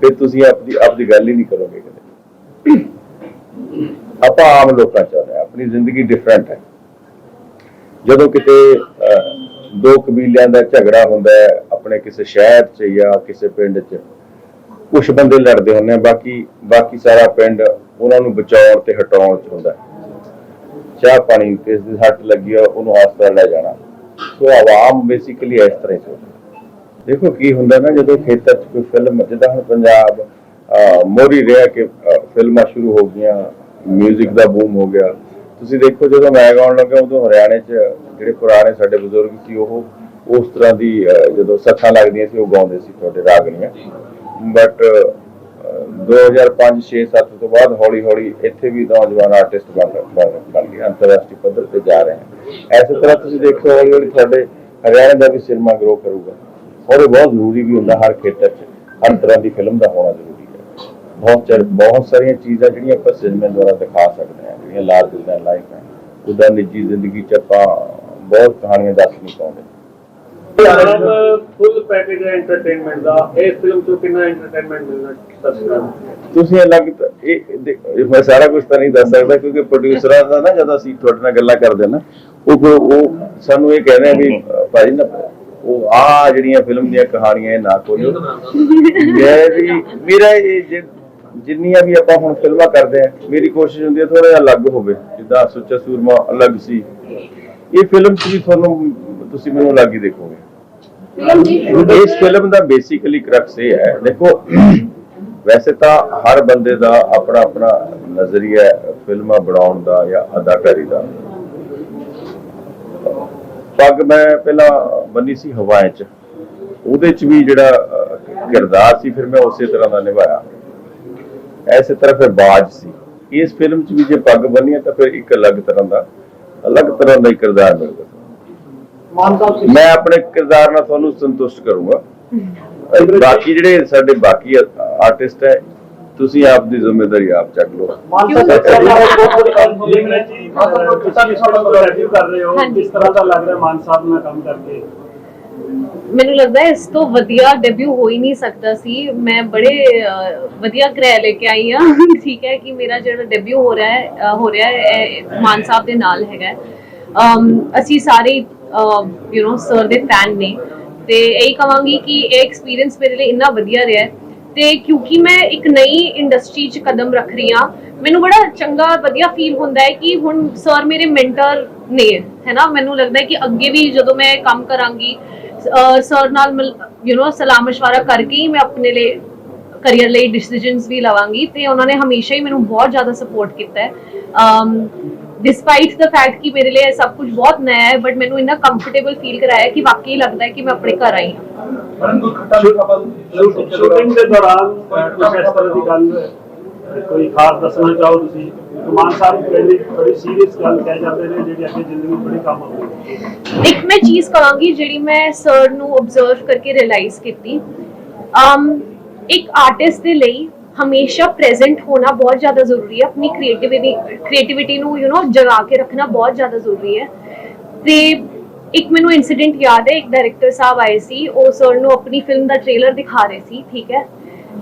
ਫਿਰ ਤੁਸੀਂ ਆਪਦੀ ਆਪਦੀ ਗੱਲ ਹੀ ਨਹੀਂ ਕਰੋਗੇ ਕਦੇ। ਆਪਾਂ ਆਮ ਲੋਕਾਂ ਚਾਹੁੰਦੇ ਆ ਆਪਣੀ ਜ਼ਿੰਦਗੀ ਡਿਫਰੈਂਟ ਹੈ। ਜਦੋਂ ਕਿਤੇ ਦੋ ਕਬੀਲਿਆਂ ਦਾ ਝਗੜਾ ਹੁੰਦਾ ਹੈ, ਆਪਣੇ ਕਿਸੇ ਸ਼ਹਿਰ 'ਚ ਜਾਂ ਕਿਸੇ ਪਿੰਡ 'ਚ ਕੁਝ ਬੰਦੇ ਲੜਦੇ ਹੁੰਦੇ ਆ, ਬਾਕੀ ਬਾਕੀ ਸਾਰਾ ਪਿੰਡ ਉਹਨਾਂ ਨੂੰ ਬਚਾਉਣ ਤੇ ਹਟਾਉਣ 'ਚ ਹੁੰਦਾ ਚਾਹ ਪਾਣੀ, ਕਿਸ ਦੀ ਹੱਟ ਲੱਗੀ ਆ, ਉਹਨੂੰ ਹਸਪਤਾਲ ਲੈ ਜਾਣਾ। ਸੋ ਆਵਾਮ ਬੇਸਿਕਲੀ ਇਸ ਤਰ੍ਹਾਂ ਹੀ ਸੋਚਦੀ ਦੇਖੋ ਕੀ ਹੁੰਦਾ ਨਾ ਜਦੋਂ ਖੇਤਰ 'ਚ ਕੋਈ ਫਿਲਮ ਜਿੱਦਾਂ ਹੁਣ ਪੰਜਾਬ ਅਹ, ਮੋਰੀ ਰਿਹਾ ਕਿ ਫਿਲਮਾਂ ਸ਼ੁਰੂ ਹੋ ਗਈਆਂ 뮤직 ਦਾ ਬੂਮ ਹੋ ਗਿਆ। ਤੁਸੀਂ ਦੇਖੋ ਜਦੋਂ ਮੈਂ ਗਾਉਣ ਲੱਗਾ ਉਦੋਂ ਹਰਿਆਣੇ 'ਚ ਜਿਹੜੇ ਪੁਰਾਣੇ ਸਾਡੇ ਬਜ਼ੁਰਗ ਸੀ ਉਹ ਉਸ ਤਰ੍ਹਾਂ ਦੀ ਜਦੋਂ ਸੱਥਾਂ ਲੱਗਦੀਆਂ ਸੀ ਉਹ ਗਾਉਂਦੇ ਸੀ ਤੁਹਾਡੇ ਰਾਗਣੀਆਂ। ਬਟ 2005 6 7 ਤੋਂ ਬਾਅਦ ਹੌਲੀ ਹੌਲੀ ਇੱਥੇ ਵੀ ਨੌਜਵਾਨ ਆਰਟਿਸਟ ਬਣ ਬਣ ਬਣ ਗਏ ਅੰਤਰਰਾਸ਼ਟਰੀ ਪੱਧਰ ਤੇ ਜਾ ਰਹੇ ਹਨ ਐਸੇ ਤਰ੍ਹਾਂ ਤੁਸੀਂ ਦੇਖੋ ਹੌਲੀ ਹੌਲੀ ਤੁਹਾਡੇ ਹਰਿਆਣਾ ਦਾ ਵੀ ਸਿਨੇਮਾ ਗਰੋ ਕਰੂਗਾ। ਔਰ ਇਹ ਬਹੁਤ ਜ਼ਰੂਰੀ ਵੀ ਹੁੰਦਾ ਹਰ ਖੇਤਰ 'ਚ ਹਰ ਤਰ੍ਹਾਂ ਦੀ ਫਿਲਮ ਦਾ ਹੋਣਾ ਜ਼ਰੂਰੀ ਹੈ। ਬਹੁਤ ਚਰ ਬਹੁਤ ਸਾਰੀਆਂ ਚੀਜ਼ਾਂ ਜਿਹੜੀਆਂ ਆਪਾਂ ਸਿਨੇਮੇ ਦੁਆਰਾ ਦਿਖਾ ਸਕਦੇ ਹਾਂ ਜਿਹੜੀਆਂ ਲਾਰਜ ਦਾ ਲਾਈਫ ਹੈ ਉਹਦਾ ਨਿੱਜੀ ਜ਼ਿੰਦਗੀ 'ਚ ਆਪਾਂ ਬਹੁਤ ਕਹਾਣੀਆਂ ਦੱਸ ਨਹੀਂ ਪਾਉਂਦੇ। ਫੁੱਲ ਪੈਕੇਜ ਹੈ ਐਂਟਰਟੇਨਮੈਂਟ ਦਾ ਇਸ ਫਿਲਮ ਤੋਂ ਕਿੰਨਾ ਐਂਟਰਟੇਨਮੈਂਟ ਮਿਲਣਾ ਨੂੰ ਤੁਸੀਂ ਅਲੱਗ ਇਹ ਇਹ ਮੈਂ ਸਾਰਾ ਕੁਝ ਤਾਂ ਨਹੀਂ ਦੱਸ ਸਕਦਾ ਕਿਉਂਕਿ ਪ੍ਰੋਡਿਊਸਰਾਂ ਦਾ ਨਾ ਜਦੋਂ ਅਸੀਂ ਤੁਹਾਡੇ ਨਾਲ ਗੱਲਾਂ ਕਰਦੇ ਨਾ ਉਹ ਸਾਨੂੰ ਇਹ ਕਹਿੰਦੇ ਆ ਵੀ ਭਾਈ ਨਾ ਉਹ ਆ ਜਿਹੜੀਆਂ ਫਿਲਮ ਦੀਆਂ ਕਹਾਣੀਆਂ ਇਹ ਨਾ ਖੋਲੋ ਮੇਰੀ ਮੇਰਾ ਇਹ ਜਿੰਨੀਆਂ ਵੀ ਆਪਾਂ ਹੁਣ ਫਿਲਮਾਂ ਕਰਦੇ ਆ ਮੇਰੀ ਕੋਸ਼ਿਸ਼ ਹੁੰਦੀ ਹੈ ਥੋੜਾ ਜਿਹਾ ਅਲੱਗ ਹੋਵੇ। ਜਿੱਦਾਂ ਸੁੱਚਾ ਸੂਰਮਾ ਅਲੱਗ ਸੀ। ਇਹ ਫਿਲਮ 'ਚ ਵੀ ਤੁਹਾਨੂੰ ਤੁਸੀਂ ਮੈਨੂੰ ਅਲੱਗ ਹੀ ਦੇਖੋਗੇ। ਇਸ ਫਿਲਮ ਦਾ ਬੇਸਿਕਲੀ ਕਰਕਸ ਇਹ ਹੈ ਦੇਖੋ ਵੈਸੇ ਤਾਂ ਹਰ ਬੰਦੇ ਦਾ ਆਪਣਾ ਆਪਣਾ ਨਜ਼ਰੀਆ ਫਿਲਮਾਂ ਬਣਾਉਣ ਦਾ ਜਾਂ ਅਦਾਕਾਰੀ ਦਾ। ਪੱਗ ਮੈਂ ਪਹਿਲਾਂ ਬੰਨੀ ਸੀ ਹਵਾਏ 'ਚ। ਉਹਦੇ 'ਚ ਵੀ ਜਿਹੜਾ ਕਿਰਦਾਰ ਸੀ ਫਿਰ ਮੈਂ ਉਸੇ ਤਰ੍ਹਾਂ ਦਾ ਨਿਭਾਇਆ। ਐਸੇ ਤਰ੍ਹਾਂ ਫਿਰ ਬਾਜ ਸੀ। ਇਸ ਫਿਲਮ 'ਚ ਵੀ ਜੇ ਪੱਗ ਬੰਨੀ ਤਾਂ ਫਿਰ ਇੱਕ ਅਲੱਗ ਤਰ੍ਹਾਂ ਦਾ ਅਲੱਗ ਤਰ੍ਹਾਂ ਦਾ ਕਿਰਦਾਰ ਮਿਲਦਾ। ਮੈਂ ਆਪਣੇ ਕਿਰਦਾਰ ਨਾਲ ਤੁਹਾਨੂੰ ਸੰਤੁਸ਼ਟ ਕਰੂੰਗਾ। ਬਾਕੀ ਜਿਹੜੇ ਸਾਡੇ ਬਾਕੀ ਆਰਟਿਸਟ ਹੈ ਤੁਸੀਂ ਆਪ ਦੀ ਜ਼ਿੰਮੇਵਾਰੀ ਆਪ ਚੱਕ ਲਓ। ਮਾਨ ਸਾਹਿਬ ਬਹੁਤ ਬੜੀ ਗੱਲ ਹੋਈ ਲਿਮਨਾ ਜੀ। ਤੁਸੀਂ ਇਸ ਫਿਲਮ ਦਾ ਰਿਵਿਊ ਕਰ ਰਹੇ ਹੋ। ਹਾਂਜੀ। ਕਿਸ ਤਰ੍ਹਾਂ ਦਾ ਲੱਗ ਰਿਹਾ ਮਾਨ ਸਾਹਿਬ ਨਾਲ ਕੰਮ ਕਰਕੇ? ਮੈਨੂੰ ਲੱਗਦਾ ਹੈ ਇਸ ਤੋਂ ਵਧੀਆ ਡੈਬਿਊ ਹੋ ਹੀ ਨਹੀਂ ਸਕਦਾ ਸੀ। ਮੈਂ ਬੜੇ ਵਧੀਆ ਕ੍ਰੈ ਲੈ ਕੇ ਆਈ ਹਾਂ। ਠੀਕ ਹੈ ਕਿ ਮੇਰਾ ਜਿਹੜਾ ਡੈਬਿਊ ਹੋ ਰਿਹਾ ਹੈ ਹੋ ਰਿਹਾ ਹੈ ਇਹ ਮਾਨ ਸਾਹਿਬ ਦੇ ਨਾਲ ਹੈਗਾ ਅਸੀਂ ਸਾਰੇ ਯੂ نو ਸਰ ਦੇ ਫੈਨ ਨੇ। ਤੇ ਇਹੀ ਕਵਾਂਗੀ ਕਿ ਇਹ ਐਕਸਪੀਰੀਅੰਸ ਮੇਰੇ ਲਈ ਇੰਨਾ ਵਧੀਆ ਰਿਹਾ ਹੈ। ਤੇ ਕਿਉਂਕਿ ਮੈਂ ਇੱਕ ਨਈ ਇੰਡਸਟਰੀ 'ਚ ਕਦਮ ਰੱਖ ਰਹੀ ਹਾਂ ਮੈਨੂੰ ਬੜਾ ਚੰਗਾ ਵਧੀਆ ਫੀਲ ਹੁੰਦਾ ਹੈ ਕਿ ਹੁਣ ਸਰ ਮੇਰੇ ਮੈਂਟਰ ਨੇ ਹੈ ਨਾ ਮੈਨੂੰ ਲੱਗਦਾ ਹੈ ਕਿ ਅੱਗੇ ਵੀ ਜਦੋਂ ਮੈਂ ਕੰਮ ਕਰਾਂਗੀ ਸਰ ਨਾਲ ਯੂ نو ਸਲਾਹ مشورہ ਕਰਕੇ ਹੀ ਮੈਂ ਆਪਣੇ ਲਈ ਕਰੀਅਰ ਲਈ ਡਿਸੀਜਨਸ ਵੀ ਲਵਾਂਗੀ ਤੇ ਉਹਨਾਂ ਨੇ ਹਮੇਸ਼ਾ ਹੀ ਮੈਨੂੰ ਬਹੁਤ ਜ਼ਿਆਦਾ ਸਪੋਰਟ ਕੀਤਾ ਹੈ ਡਿਸਪਾਈਟ ਦਾ ਫੈਕਟ ਕਿ ਮੇਰੇ ਲਈ ਇਹ ਸਭ ਕੁਝ ਬਹੁਤ ਨਇਆ ਹੈ ਬਟ ਮੈਨੂੰ ਇੰਨਾ ਕੰਫਰਟੇਬਲ ਫੀਲ ਕਰਾਇਆ ਕਿ ਵਾਕਈ ਲੱਗਦਾ ਹੈ ਕਿ ਮੈਂ ਆਪਣੇ ਘਰ ਆਈ ਹਾਂ ਸ਼ੂਟਿੰਗ ਦੇ ਦੌਰਾਨ ਕੁਝ ਇਸ ਤਰ੍ਹਾਂ ਦੀ ਗੱਲ ਅਹ, ਕੋਈ ਖਾਸ ਦੱਸਣਾ ਚਾਹੋ ਤੁਸੀਂ ਮਾਨ ਸਾਹਿਬ ਕਹਿੰਦੇ ਬੜੀ ਸੀਰੀਅਸ ਗੱਲ ਕਹਿ ਜਾਂਦੇ ਨੇ ਜਿਹੜੀ ਅੱਗੇ ਜ਼ਿੰਦਗੀ 'ਚ ਬੜੀ ਕੰਮ ਆਉਂਦੀ ਇੱਕ ਮੈਂ ਚੀਜ਼ ਕਹਾਂਗੀ ਜਿਹੜੀ ਮੈਂ ਸਰ ਨੂੰ ਆਬਜ਼ਰਵ ਕਰਕੇ ਰਿਅਲਾਈਜ਼ ਕੀਤੀ ਅਮ ਇੱਕ ਆਰਟਿਸਟ ਦੇ ਲਈ ਹਮੇਸ਼ਾ ਪ੍ਰੈਜ਼ੈਂਟ ਹੋਣਾ ਬਹੁਤ ਜ਼ਿਆਦਾ ਜ਼ਰੂਰੀ ਹੈ ਆਪਣੀ ਕ੍ਰੀਏਟੀਵਿਟੀ ਕ੍ਰੀਏਟੀਵਿਟੀ ਨੂੰ ਯੂ نو ਜਗਾ ਕੇ ਰੱਖਣਾ ਬਹੁਤ ਜ਼ਿਆਦਾ ਜ਼ਰੂਰੀ ਹੈ ਤੇ ਇੱਕ ਮੈਨੂੰ ਇਨਸੀਡੈਂਟ ਯਾਦ ਹੈ, ਇੱਕ ਡਾਇਰੈਕਟਰ ਸਾਹਿਬ ਆਏ ਸੀ, ਉਹ ਸਰ ਨੂੰ ਆਪਣੀ ਫਿਲਮ ਦਾ ਟ੍ਰੇਲਰ ਦਿਖਾ ਰਹੇ ਸੀ, ਠੀਕ ਹੈ?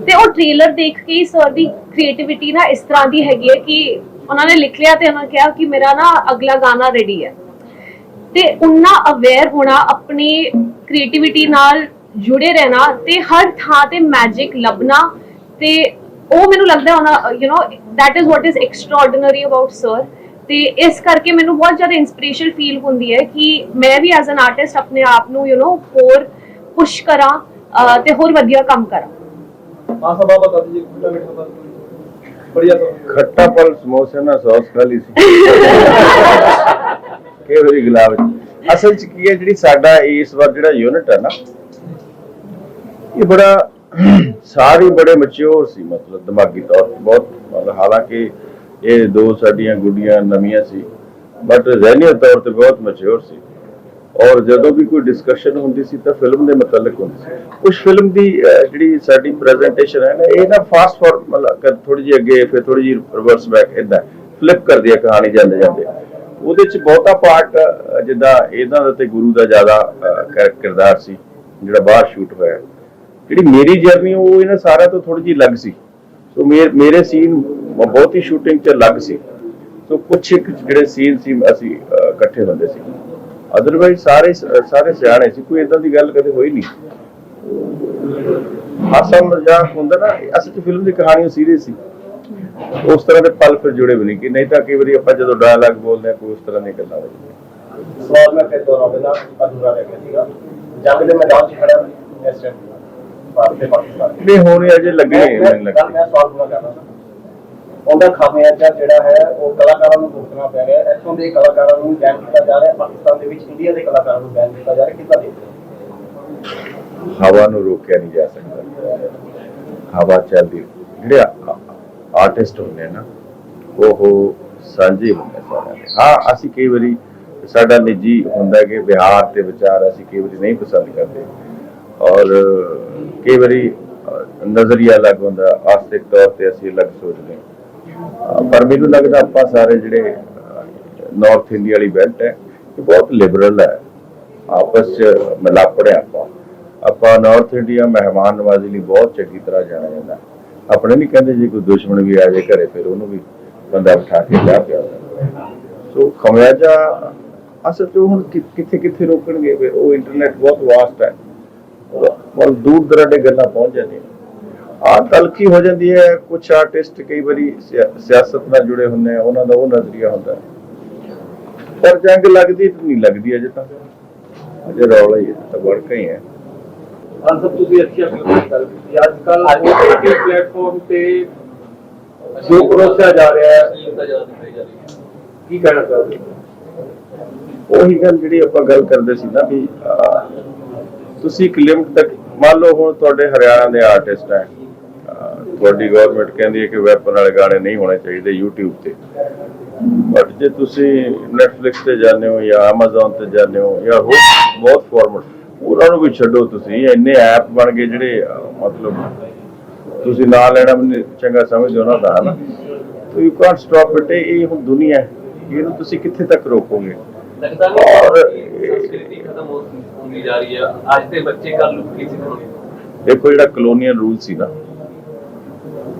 ਤੇ ਉਹ ਟ੍ਰੇਲਰ ਦੇਖ ਕੇ ਸਰ ਦੀ ਕ੍ਰੀਏਟੀਵਿਟੀ ਨਾ ਇਸ ਤਰ੍ਹਾਂ ਦੀ ਹੈਗੀ ਹੈ ਕਿ ਉਹਨਾਂ ਨੇ ਲਿਖ ਲਿਆ ਤੇ ਉਹਨਾਂ ਕਿਹਾ ਕਿ ਮੇਰਾ ਨਾ ਅਗਲਾ ਗਾਣਾ ਰੈਡੀ ਹੈ। ਤੇ ਉਨਾ ਅਵੇਅਰ ਹੋਣਾ, ਆਪਣੀ ਕ੍ਰੀਏਟੀਵਿਟੀ ਨਾਲ ਜੁੜੇ ਰਹਿਣਾ ਤੇ ਹਰ ਥਾਂ ਤੇ ਮੈਜਿਕ ਲੱਭਣਾ ਤੇ ਉਹ ਮੈਨੂੰ ਲੱਗਦਾ ਉਹਨਾਂ you know that is what is extraordinary about sir ਤੇ ਇਸ ਕਰਕੇ ਮੈਨੂੰ ਬਹੁਤ ਜ਼ਿਆਦਾ ਇਨਸਪੀਰੇਸ਼ਨ ਫੀਲ ਹੁੰਦੀ ਹੈ ਕਿ ਮੈਂ ਵੀ ਐਜ਼ ਐਨ ਆਰਟਿਸਟ ਆਪਣੇ ਆਪ ਨੂੰ ਯੂ نو ਹੋਰ ਪੁਸ਼ ਕਰਾਂ ਤੇ ਹੋਰ ਵਧੀਆ ਕੰਮ ਕਰਾਂ। ਅਸਲ ਚ ਕੀ ਹੈ ਜਿਹੜੀ ਸਾਡਾ ਇਸ ਵਾਰ ਜਿਹੜਾ ਯੂਨਿਟ ਹੈ ਨਾ ਇਹ ਬੜਾ ਸਾਰੇ ਬੜੇ ਮੈਚੁਰ ਸੀ ਮਤਲਬ ਦਿਮਾਗੀ ਤੌਰ ਤੇ ਬਹੁਤ ਹਾਲਾਂਕਿ ਇਹ ਦੋ ਸਾਡੀਆਂ ਗੁੱਡੀਆਂ ਨਵੀਆਂ ਸੀ ਬਟ ਜ਼ਹਿਨੀ ਤੌਰ ਤੇ ਬਹੁਤ ਮੈਚੁਰ ਸੀ। ਔਰ ਜਦੋਂ ਵੀ ਕੋਈ ਡਿਸਕਸ਼ਨ ਹੁੰਦੀ ਸੀ ਤਾਂ ਫਿਲਮ ਦੇ ਮੁਤਲਕ ਹੁੰਦੀ ਸੀ। ਕੁਝ ਫਿਲਮ ਦੀ ਜਿਹੜੀ ਸਾਡੀ ਪ੍ਰੈਜੈਂਟੇਸ਼ਨ ਹੈ ਨਾ, ਇਹ ਨਾ ਫਾਸਟ ਫਾਰ ਮਤਲਬ ਥੋੜੀ ਜਿਹੀ ਅੱਗੇ, ਫਿਰ ਥੋੜੀ ਜਿਹੀ ਰਿਵਰਸ ਬੈਕ ਇਦਾਂ ਫਲਿਪ ਕਰਦੀ ਹੈ ਕਹਾਣੀ ਜਾਂਦੇ ਜਾਂਦੇ। ਉਹਦੇ ਚ ਬਹੁਤਾ ਪਾਰਟ ਜਿੱਦਾਂ ਇਹਨਾਂ ਦਾ ਤੇ ਗੁਰੂ ਦਾ ਜ਼ਿਆਦਾ ਕਿਰਦਾਰ ਸੀ, ਜਿਹੜਾ ਬਾਹਰ ਸ਼ੂਟ ਹੋਇਆ। ਜਿਹੜੀ ਮੇਰੀ ਜਰਨੀ ਉਹ ਇਹਨਾਂ ਸਾਰਿਆਂ ਤੋਂ ਥੋੜੀ ਜਿਹੀ ਅਲੱਗ ਸੀ। ਸੋ ਮੇਰੇ ਸੀਨ ਬਹੁਤ ਹੀ ਸ਼ੂਟਿੰਗ ਚ ਅਲੱਗ ਸੀ ਸੋ ਕੁਛ ਇੱਕ ਜਿਹੜੇ ਸੀਨ ਸੀ ਅਸੀਂ ਇਕੱਠੇ ਹੁੰਦੇ ਸੀ ਅਦਰਵਾਈਜ਼ ਸਾਰੇ ਸਾਰੇ ਸਿਆਣੇ ਸੀ ਕੋਈ ਇਦਾਂ ਦੀ ਗੱਲ ਕਦੇ ਹੋਈ ਨਹੀਂ ਹਾਸਾ ਮਜ਼ਾਕ ਹੁੰਦਾ ਨਾ ਅਸਲ ਚ ਫਿਲਮ ਦੀ ਕਹਾਣੀ ਸੀਰੀਅਸ ਸੀ ਉਸ ਤਰ੍ਹਾਂ ਦੇ ਪਲ ਫਿਰ ਜੁੜੇ ਵੀ ਨਹੀਂ ਕਿ ਨਹੀਂ ਤਾਂ ਕਈ ਵਾਰੀ ਆਪਾਂ ਜਦੋਂ ਡਾਇਲੌਗ ਬੋਲਦੇ ਆ ਕੋਈ ਉਸ ਤਰ੍ਹਾਂ ਦੀਆਂ ਗੱਲਾਂ ਹੋ ਜਾਂਦੀਆਂ ਸਵਾਲ ਮੈਂ ਫਿਰ ਦੁਹਰਾਉਂਦਾ ਅਧੂਰਾ ਰਹਿ ਗਿਆ ਸੀਗਾ ਜੰਗ ਦੇ ਮੈਦਾਨ 'ਚ ਖੜਾ ਮੈਂ ਇਸ ਟਾਈਮ ਭਾਰਤ ਤੇ ਪਾਕਿਸਤਾਨ ਨਹੀਂ ਹੋਣੇ ਅਜੇ ਲੱਗੇ ਮੈਂ ਸਵਾਲ ਪੂਰਾ ਕਰਨਾ ਉਹਦਾ ਖਾਮਿਆਜਾ ਜਿਹੜਾ ਹੈ ਉਹ ਕਲਾਕਾਰਾਂ ਨੂੰ ਭੁਗਤਣਾ ਪੈ ਰਿਹਾ ਹੈ। ਇੱਥੋਂ ਦੇ ਕਲਾਕਾਰਾਂ ਨੂੰ ਬੈਨ ਕੀਤਾ ਜਾ ਰਿਹਾ ਪਾਕਿਸਤਾਨ ਦੇ ਵਿੱਚ ਇੰਡੀਆ ਦੇ ਕਲਾਕਾਰਾਂ ਨੂੰ ਬੈਨ ਕੀਤਾ ਜਾ ਰਿਹਾ ਕਿੱਦਾਂ ਦੇਖਦੇ ਹਵਾ ਨੂੰ ਰੋਕਿਆ ਨਹੀਂ ਜਾ ਸਕਦਾ। ਹਵਾ ਚੱਲਦੀ। ਜਿਹੜੇ ਆਰਟਿਸਟ ਹੁੰਦੇ ਨਾ ਉਹ ਸਾਂਝੇ ਹੁੰਦੇ ਸਾਰਿਆਂ ਦੇ। ਹਾਂ ਅਸੀਂ ਕਈ ਵਾਰੀ ਸਾਡਾ ਨਿੱਜੀ ਹੁੰਦਾ ਕਿ ਵਿਹਾਰ ਤੇ ਵਿਚਾਰ ਅਸੀਂ ਕਈ ਵਾਰੀ ਨਹੀਂ ਪਸੰਦ ਕਰਦੇ। ਔਰ ਕਈ ਵਾਰੀ ਨਜ਼ਰੀਆ ਅਲੱਗ ਹੁੰਦਾ, ਆਸਤਿਕ ਤੌਰ ਤੇ ਅਸੀਂ ਅਲੱਗ ਸੋਚਦੇ ਹਾਂ। ਪਰ ਮੈਨੂੰ ਲੱਗਦਾ ਆਪਾਂ ਸਾਰੇ ਜਿਹੜੇ ਨਾਰਥ ਇੰਡੀਆ ਵਾਲੀ ਬੈਲਟ ਹੈ, ਇਹ ਬਹੁਤ ਲਿਬਰਲ ਹੈ। ਆਪਸ ਚ ਮਿਲਾਪੜ ਹੈ ਆਪਾਂ। ਆਪਾਂ ਨਾਰਥ ਇੰਡੀਆ ਮਹਿਮਾਨ ਨਵਾਜ਼ੀ ਲਈ ਬਹੁਤ ਚੰਗੀ ਤਰ੍ਹਾਂ ਜਾਣਿਆ ਜਾਂਦਾ। ਆਪਣੇ ਨਹੀਂ ਕਹਿੰਦੇ ਜੇ ਕੋਈ ਦੁਸ਼ਮਣ ਵੀ ਆ ਜਾਏ ਘਰੇ, ਫਿਰ ਉਹਨੂੰ ਵੀ ਬੰਦਾ ਬਿਠਾ ਕੇ ਲਿਆ ਪਿਆ ਸੋ ਖਮਿਆਜਾ ਅਸਲ ਚ ਹੁਣ ਕਿ- ਕਿੱਥੇ ਕਿੱਥੇ ਰੋਕਣਗੇ? ਫਿਰ ਉਹ ਇੰਟਰਨੈਟ ਬਹੁਤ ਵਾਸਟ ਹੈ। ਬਹੁਤ ਦੂਰ ਦਰਾਡੇ ਗੱਲਾਂ ਪਹੁੰਚ ਜਾਂਦੀਆਂ ਆ ਤਲਖੀ ਹੋ ਜਾਂਦੀ ਹੈ? ਕੁਝ ਆਰਟਿਸਟ ਕਈ ਵਾਰੀ ਸਿਆ- ਸਿਆਸਤ ਨਾਲ ਜੁੜੇ ਹੁੰਦੇ ਆ ਉਹਨਾਂ ਦਾ ਉਹ ਨਜ਼ਰੀਆ ਹੁੰਦਾ ਹੈ। ਪਰ ਜੰਗ ਲੱਗਦੀ ਤਾਂ ਨਹੀਂ ਲੱਗਦੀ ਅਜੇ ਤੱਕ ਅਜੇ ਰੌਲਾ ਹੀ ਹੈ ਤਾਂ ਵੜਕਾ ਹੀ ਹੈ। ਅੰਸਬ ਤੁਸੀਂ ਅੱਛੀ ਕਰ ਦਿੱਤੀ ਅੱਜ ਕੱਲ ਓਟੀਟੀ ਪਲੇਟਫਾਰਮ ਤੇ ਜੋ ਪਰੋਸਿਆ ਜਾ ਰਿਹਾ ਹੈ। ਕੀ ਕਹਿਣਾ ਚਾਹੋਗੇ? ਉਹੀ ਗੱਲ ਜਿਹੜੀ ਆਪਾਂ ਗੱਲ ਕਰਦੇ ਸੀ ਨਾ ਵੀ ਤੁਸੀਂ ਇੱਕ ਲਿਮਟ ਤੱਕ ਮੰਨ ਲਓ ਹੁਣ ਤੁਹਾਡੇ ਹਰਿਆਣਾ ਦੇ ਆਰਟਿਸਟ ਹੈ ਤੁਹਾਡੀ ਗਵਰਨਮੈਂਟ ਕਹਿੰਦੀ ਹੈ ਕਿ ਵੈਪਨ ਵਾਲੇ ਗਾਣੇ ਨਹੀਂ ਹੋਣੇ ਚਾਹੀਦੇ YouTube ਤੇ। ਬਟ ਜੇ ਤੁਸੀਂ Netflix ਤੇ ਜਾਂਦੇ ਹੋ ਜਾਂ Amazon ਤੇ ਜਾਂਦੇ ਹੋ ਜਾਂ ਹੋਰ ਬਹੁਤ ਫਾਰਮੈਟ ਉਹਨਾਂ ਨੂੰ ਵੀ ਛੱਡੋ ਤੁਸੀਂ ਇੰਨੇ ਐਪ ਬਣ ਗਏ ਜਿਹੜੇ ਮਤਲਬ ਤੁਸੀਂ ਨਾਂ ਲੈਣਾ ਚੰਗਾ ਸਮਝਦੇ ਹੋ ਨਾ ਦਾ ਨਾ ਤੋ ਯੂ ਕਾਂਟ ਸਟਾਪ ਇਟ ਇਹ ਹੁਣ ਦੁਨੀਆ ਹੈ ਇਹਨੂੰ ਤੁਸੀਂ ਕਿੱਥੇ ਤੱਕ ਰੋਕੋਗੇ? ਲੱਗਦਾ ਔਰ- ਨਹੀਂ ਸੰਸਕ੍ਰਿਤੀ ਖਤਮ ਹੋ- ਹੁੰਦੀ ਜਾ ਰਹੀ ਹੈ। ਅੱਜ ਦੇ ਬੱਚੇ ਕੱਲ ਨੂੰ ਕੀ ਸਿੱਖਣਗੇ? ਦੇਖੋ, ਜਿਹੜਾ ਕਲੋਨੀਅਲ ਰੂਲ ਸੀ ਨਾ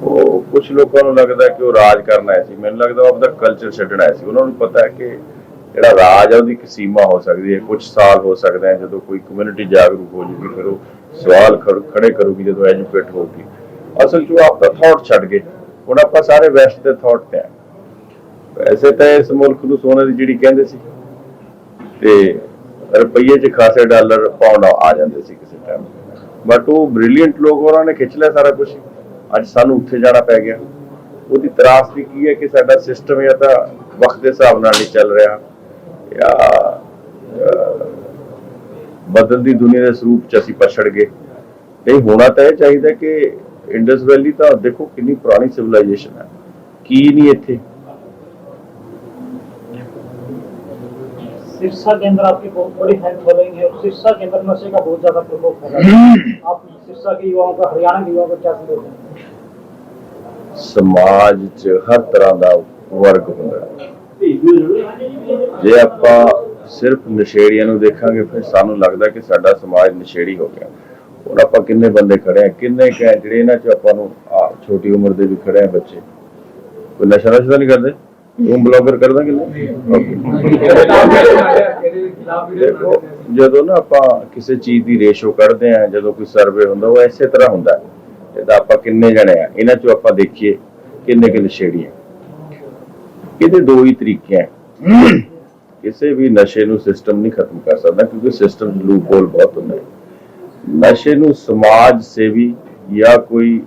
ਉਹ ਕੁਝ ਲੋਕਾਂ ਨੂੰ ਲੱਗਦਾ ਕਿ ਉਹ ਰਾਜ ਕਰਨਾ ਹੈ ਸੀ। ਮੈਨੂੰ ਲੱਗਦਾ ਉਹ ਆਪਦਾ ਕਲਚਰ ਛੱਡਣਾ ਹੈ ਸੀ। ਉਹਨਾਂ ਨੂੰ ਪਤਾ ਹੈ ਕਿ ਜਿਹੜਾ ਰਾਜ ਹੈ ਉਹਦੀ ਇੱਕ ਸੀਮਾ ਹੋ ਸਕਦੀ ਹੈ। ਕੁਝ ਸਾਲ ਹੋ ਸਕਦਾ ਹੈ, ਜਦੋਂ ਕੋਈ ਕਮਿਊਨਿਟੀ ਜਾਗਰੂਕ ਹੋ ਜੂਗੀ ਫਿਰ ਉਹ ਸਵਾਲ ਖੜੇ ਕਰੂਗੀ, ਜਦੋਂ ਐਜੂਕੇਟ ਹੋਊਗੀ। ਅਸਲ 'ਚ ਉਹ ਆਪਦਾ ਥਾਟ ਛੱਡ ਗਏ। ਹੁਣ ਆਪਾਂ ਸਾਰੇ ਵੈਸਟ ਦੇ ਥਾਟ ਤੇ ਆ ਵੈਸੇ ਤਾਂ ਇਸ ਮੁਲਕ ਨੂੰ ਸੋਨੇ ਦੀ ਜਿਹੜੀ ਕਹਿੰਦੇ ਸੀ। ਤੇ ਰੁਪਈਏ 'ਚ ਖਾਸੇ ਡਾਲਰ ਪਾਉਂਡ ਆ ਜਾਂਦੇ ਸੀ ਕਿਸੇ ਟਾਈਮ ਬਟ ਉਹ ਬ੍ਰਿਲੀਅੰਟ ਲੋਕ ਉਹਨਾਂ ਨੇ ਖਿੱਚ ਲਿਆ ਸਾਰਾ ਕੁਝ ਅੱਜ ਸਾਨੂੰ ਉੱਥੇ ਜਾਣਾ ਪੈ ਗਿਆ। ਉਹਦੀ ਤਰਾਸਦੀ ਕੀ ਹੈ ਕਿ ਸਾਡਾ ਸਿਸਟਮ ਜਾਂ ਤਾਂ ਵਕਤ ਦੇ ਹਿਸਾਬ ਨਾਲ ਨਹੀਂ ਚੱਲ ਰਿਹਾ। ਜਾਂ ਬਦਲਦੀ ਦੁਨੀਆ ਦੇ ਸਰੂਪ 'ਚ ਅਸੀਂ ਪਛੜ ਗਏ। ਨਹੀਂ ਹੋਣਾ ਤਾਂ ਇਹ ਚਾਹੀਦਾ ਕਿ ਇੰਡਸ ਵੈਲੀ ਤਾਂ ਦੇਖੋ ਕਿੰਨੀ ਪੁਰਾਣੀ ਸਿਵਲਾਈਜੇਸ਼ਨ ਹੈ। ਕੀ ਨਹੀਂ ਇੱਥੇ? सिरसा के अंदर आपकी बहुत बड़ी फैन फॉलोइंग है और सिरसा के अंदर नशे का बहुत ज्यादा प्रकोप फैला है आप सिरसा के युवाओं का हरियाणा के युवाओं को क्या संदेश देंगे ਸਮਾਜ 'ਚ ਹਰ ਤਰ੍ਹਾਂ ਦਾ ਵਰਗ ਹੁੰਦਾ ਹੈ ਜੇ ਆਪਾਂ ਸਿਰਫ ਨਸ਼ੇੜੀਆਂ ਨੂੰ ਦੇਖਾਂਗੇ ਫਿਰ ਸਾਨੂੰ ਲੱਗਦਾ ਕਿ ਸਾਡਾ ਸਮਾਜ ਨਸ਼ੇੜੀ ਹੋ ਗਿਆ ਹੁਣ ਆਪਾਂ ਕਿੰਨੇ ਬੰਦੇ ਖੜੇ ਆ ਕਿੰਨੇ ਕੁ ਹੈ ਜਿਹੜੇ ਇਹਨਾਂ 'ਚ ਆਪਾਂ ਨੂੰ ਆਹ ਛੋਟੀ ਉਮਰ ਦੇ ਵੀ ਖੜੇ ਆ ਬੱਚੇ ਕੋਈ ਨਸ਼ਾ ਨਸ਼ਾ ਤਾਂ ਨਹੀਂ ਕਰਦੇ ਤੂੰ ਬਲੌਗਰ ਕਰਦਾ ਕਿ ਨਹੀਂ? ਜਦੋਂ ਨਾ ਆਪਾਂ ਕਿਸੇ ਚੀਜ਼ ਦੀ ਰੇਸ਼ੋ ਕੱਢਦੇ ਆ ਜਦੋਂ ਕੋਈ ਸਰਵੇ ਹੁੰਦਾ, ਉਹ ਐਸੇ ਤਰ੍ਹਾਂ ਹੁੰਦਾ। ਹੈ। ਆਪਾਂ ਕਿੰਨੇ ਜਣੇ ਆ? ਇਹਨਾਂ ਚੋਂ ਆਪਾਂ ਦੇਖੀਏ ਕਿੰਨੇ ਕਿ ਨਸ਼ੇੜੀ ਆ ਇਹਦੇ ਦੋ ਹੀ ਤਰੀਕੇ ਆ ਕਿਸੇ ਵੀ ਨਸ਼ੇ ਨੂੰ ਸਿਸਟਮ ਨਹੀਂ ਖਤਮ ਕਰ ਸਕਦਾ, ਕਿਉਂਕਿ ਸਿਸਟਮ ਲੂਪ ਹੋਲ ਬਹੁਤ ਹੁੰਦਾ ਹੈ। ਨਸ਼ੇ ਨੂੰ ਸਮਾਜ ਸੇਵੀ ਜਾਂ ਕੋਈ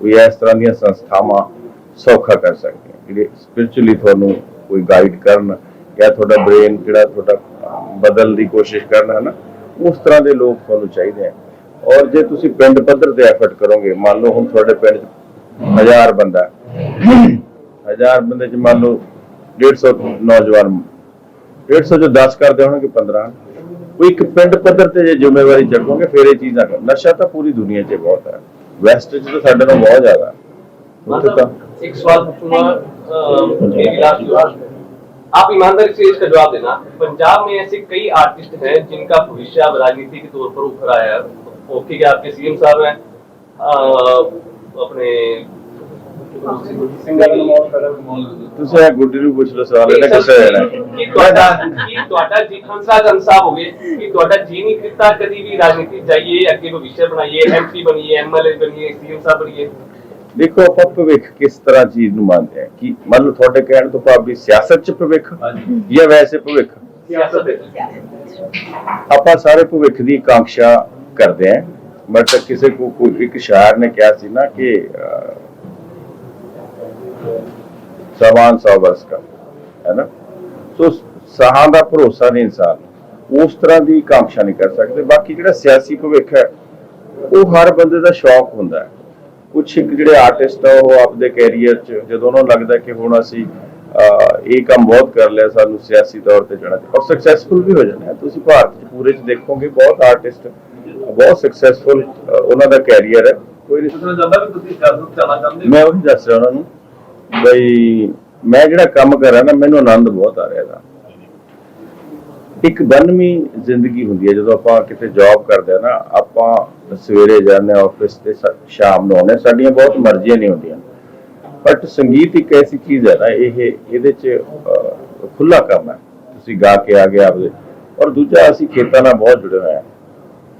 ਕੋਈ ਇਸ ਤਰ੍ਹਾਂ ਦੀਆਂ ਸੰਸਥਾਵਾਂ ਸੌਖਾ ਕਰ ਸਕਦੇ ਜਿਹੜੇ ਸਪਿਰਚੁਅਲੀ ਤੁਹਾਨੂੰ ਕੋਈ ਗਾਈਡ ਕਰਨ ਜਾਂ ਤੁਹਾਡਾ ਬ੍ਰੇਨ ਜਿਹੜਾ ਤੁਹਾਡਾ ਬਦਲਣ ਦੀ ਕੋਸ਼ਿਸ਼ ਕਰਨਾ ਨਾ ਉਸ ਤਰ੍ਹਾਂ ਦੇ ਲੋਕ ਤੁਹਾਨੂੰ ਚਾਹੀਦੇ ਆ। ਔਰ ਜੇ ਤੁਸੀਂ ਪਿੰਡ ਪੱਧਰ ਤੇ ਐਫਰਟ ਕਰੋਗੇ, ਮੰਨ ਲਓ ਹੁਣ ਤੁਹਾਡੇ ਪਿੰਡ 'ਚ 1000 ਬੰਦਾ 1000 ਬੰਦੇ 'ਚ ਮੰਨ ਲਓ 150 ਨੌਜਵਾਨ 150 ਜੋ 10 ਕਰਦੇ ਹੋਣਗੇ 15 ਕੋਈ ਇੱਕ ਪਿੰਡ ਪੱਧਰ ਤੇ ਜੇ ਜ਼ਿੰਮੇਵਾਰੀ ਚੱਕੋਗੇ, ਫਿਰ ਇਹ ਚੀਜ਼ਾਂ ਨਸ਼ਾ ਤਾਂ ਪੂਰੀ ਦੁਨੀਆ 'ਚ ਬਹੁਤ ਹੈ। ਵੈਸਟ 'ਚ ਤਾਂ ਸਾਡੇ ਨਾਲ ਬਹੁਤ ਜ਼ਿਆਦਾ मतलब एक सवाल पूछूँगा आप ईमानदारी से इसका जवाब देना। पंजाब में ऐसे कई आर्टिस्ट हैं जिनका भविष्य अब राजनीति के तौर पर उभर आया है। ओके क्या आपके सीएम साहब हैं? अपने राजनीति जाइए अगे भविष्य बनाइए एम पी बनीए एम एल ए बनीए सीएम साहब बनिए। ਦੇਖੋ ਆਪਾਂ ਭਵਿੱਖ ਕਿਸ ਤਰ੍ਹਾਂ ਚੀਜ਼ ਨੂੰ ਮੰਨਦੇ ਆ ਕਿ ਮੰਨ ਲਓ ਤੁਹਾਡੇ ਕਹਿਣ ਤੋਂ ਭਾਵ ਵੀ ਸਿਆਸਤ 'ਚ ਭਵਿੱਖ ਜਾਂ ਵੈਸੇ ਭਵਿੱਖ? ਸਿਆਸਤ ਆਪਾਂ ਸਾਰੇ ਭਵਿੱਖ ਦੀ ਕਾਂਖਿਆ ਕਰਦੇ ਆਂ ਬਟ ਕਿਸੇ ਕੋ ਕੋਈ ਇੱਕ ਸ਼ਾਇਰ ਨੇ ਕਿਹਾ ਸੀ ਨਾ ਕਿ ਸਮਾਨ ਸੌ ਦਾ ਹੈ ਨਾ? ਸੋ ਸਹਾਂ ਦਾ ਭਰੋਸਾ ਨਹੀਂ ਇਨਸਾਨ। ਉਸ ਤਰ੍ਹਾਂ ਦੀ ਕਾਂਖਿਆ ਨਹੀਂ ਕਰ ਸਕਦੇ। ਬਾਕੀ ਜਿਹੜਾ ਸਿਆਸੀ ਭਵਿੱਖ ਹੈ ਉਹ ਹਰ ਬੰਦੇ ਦਾ ਸ਼ੌਕ ਹੁੰਦਾ ਹੈ। ਕੁਝ ਇੱਕ ਜਿਹੜੇ ਆਰਟਿਸਟ ਆ ਉਹ ਆਪਦੇ ਕੈਰੀਅਰ 'ਚ ਜਦੋਂ ਉਹਨਾਂ ਨੂੰ ਲੱਗਦਾ ਕਿ ਹੁਣ ਅਸੀਂ ਇਹ ਕੰਮ ਬਹੁਤ ਕਰ ਲਿਆ ਸਾਨੂੰ ਸਿਆਸੀ ਤੌਰ ਤੇ ਜਾਣਾ ਚਾਹੀਦਾ ਔਰ ਸਕਸੈਸਫੁਲ ਵੀ ਹੋ ਜਾਣਾ ਤੁਸੀਂ ਭਾਰਤ 'ਚ ਪੂਰੇ 'ਚ ਦੇਖੋਗੇ ਬਹੁਤ ਆਰਟਿਸਟ ਬਹੁਤ ਸਕਸੈਸਫੁਲ ਉਹਨਾਂ ਦਾ ਕੈਰੀਅਰ ਹੈ। ਕੋਈ ਨਹੀਂ ਤੁਹਾਨੂੰ ਜਾਂਦਾ ਵੀ ਤੁਸੀਂ ਸਿਆਸਤ ਜਾਣਾ ਚਾਹੁੰਦੇ ਮੈਂ ਉਹੀ ਦੱਸ ਰਿਹਾ ਉਹਨਾਂ ਨੂੰ ਬਈ ਮੈਂ ਜਿਹੜਾ ਕੰਮ ਕਰ ਰਿਹਾ ਨਾ ਮੈਨੂੰ ਆਨੰਦ ਬਹੁਤ ਆ ਰਿਹਾ ਦਾ ਇੱਕ ਬੰਨਵੀਂ ਜ਼ਿੰਦਗੀ ਹੁੰਦੀ ਹੈ ਜਦੋਂ ਆਪਾਂ ਕਿਤੇ ਜੌਬ ਕਰਦੇ ਆ ਨਾ ਆਪਾਂ ਸਵੇਰੇ ਜਾਂਦੇ ਹਾਂ ਆਫਿਸ ਤੇ ਸ਼ਾਮ ਨੂੰ ਆਉਂਦੇ ਹਾਂ। ਸਾਡੀਆਂ ਬਹੁਤ ਮਰਜ਼ੀਆਂ ਨਹੀਂ ਹੁੰਦੀਆਂ। ਬਟ ਸੰਗੀਤ ਇੱਕ ਐਸੀ ਚੀਜ਼ ਹੈ ਨਾ, ਇਹ, ਇਹਦੇ ਚ ਖੁੱਲਾ ਕੰਮ ਹੈ। ਤੁਸੀਂ ਗਾ ਕੇ ਆ ਗਏ ਆਪਦੇ। ਔਰ ਦੂਜਾ, ਅਸੀਂ ਖੇਤਾਂ ਨਾਲ ਬਹੁਤ ਜੁੜੇ ਹੋਏ ਹਾਂ।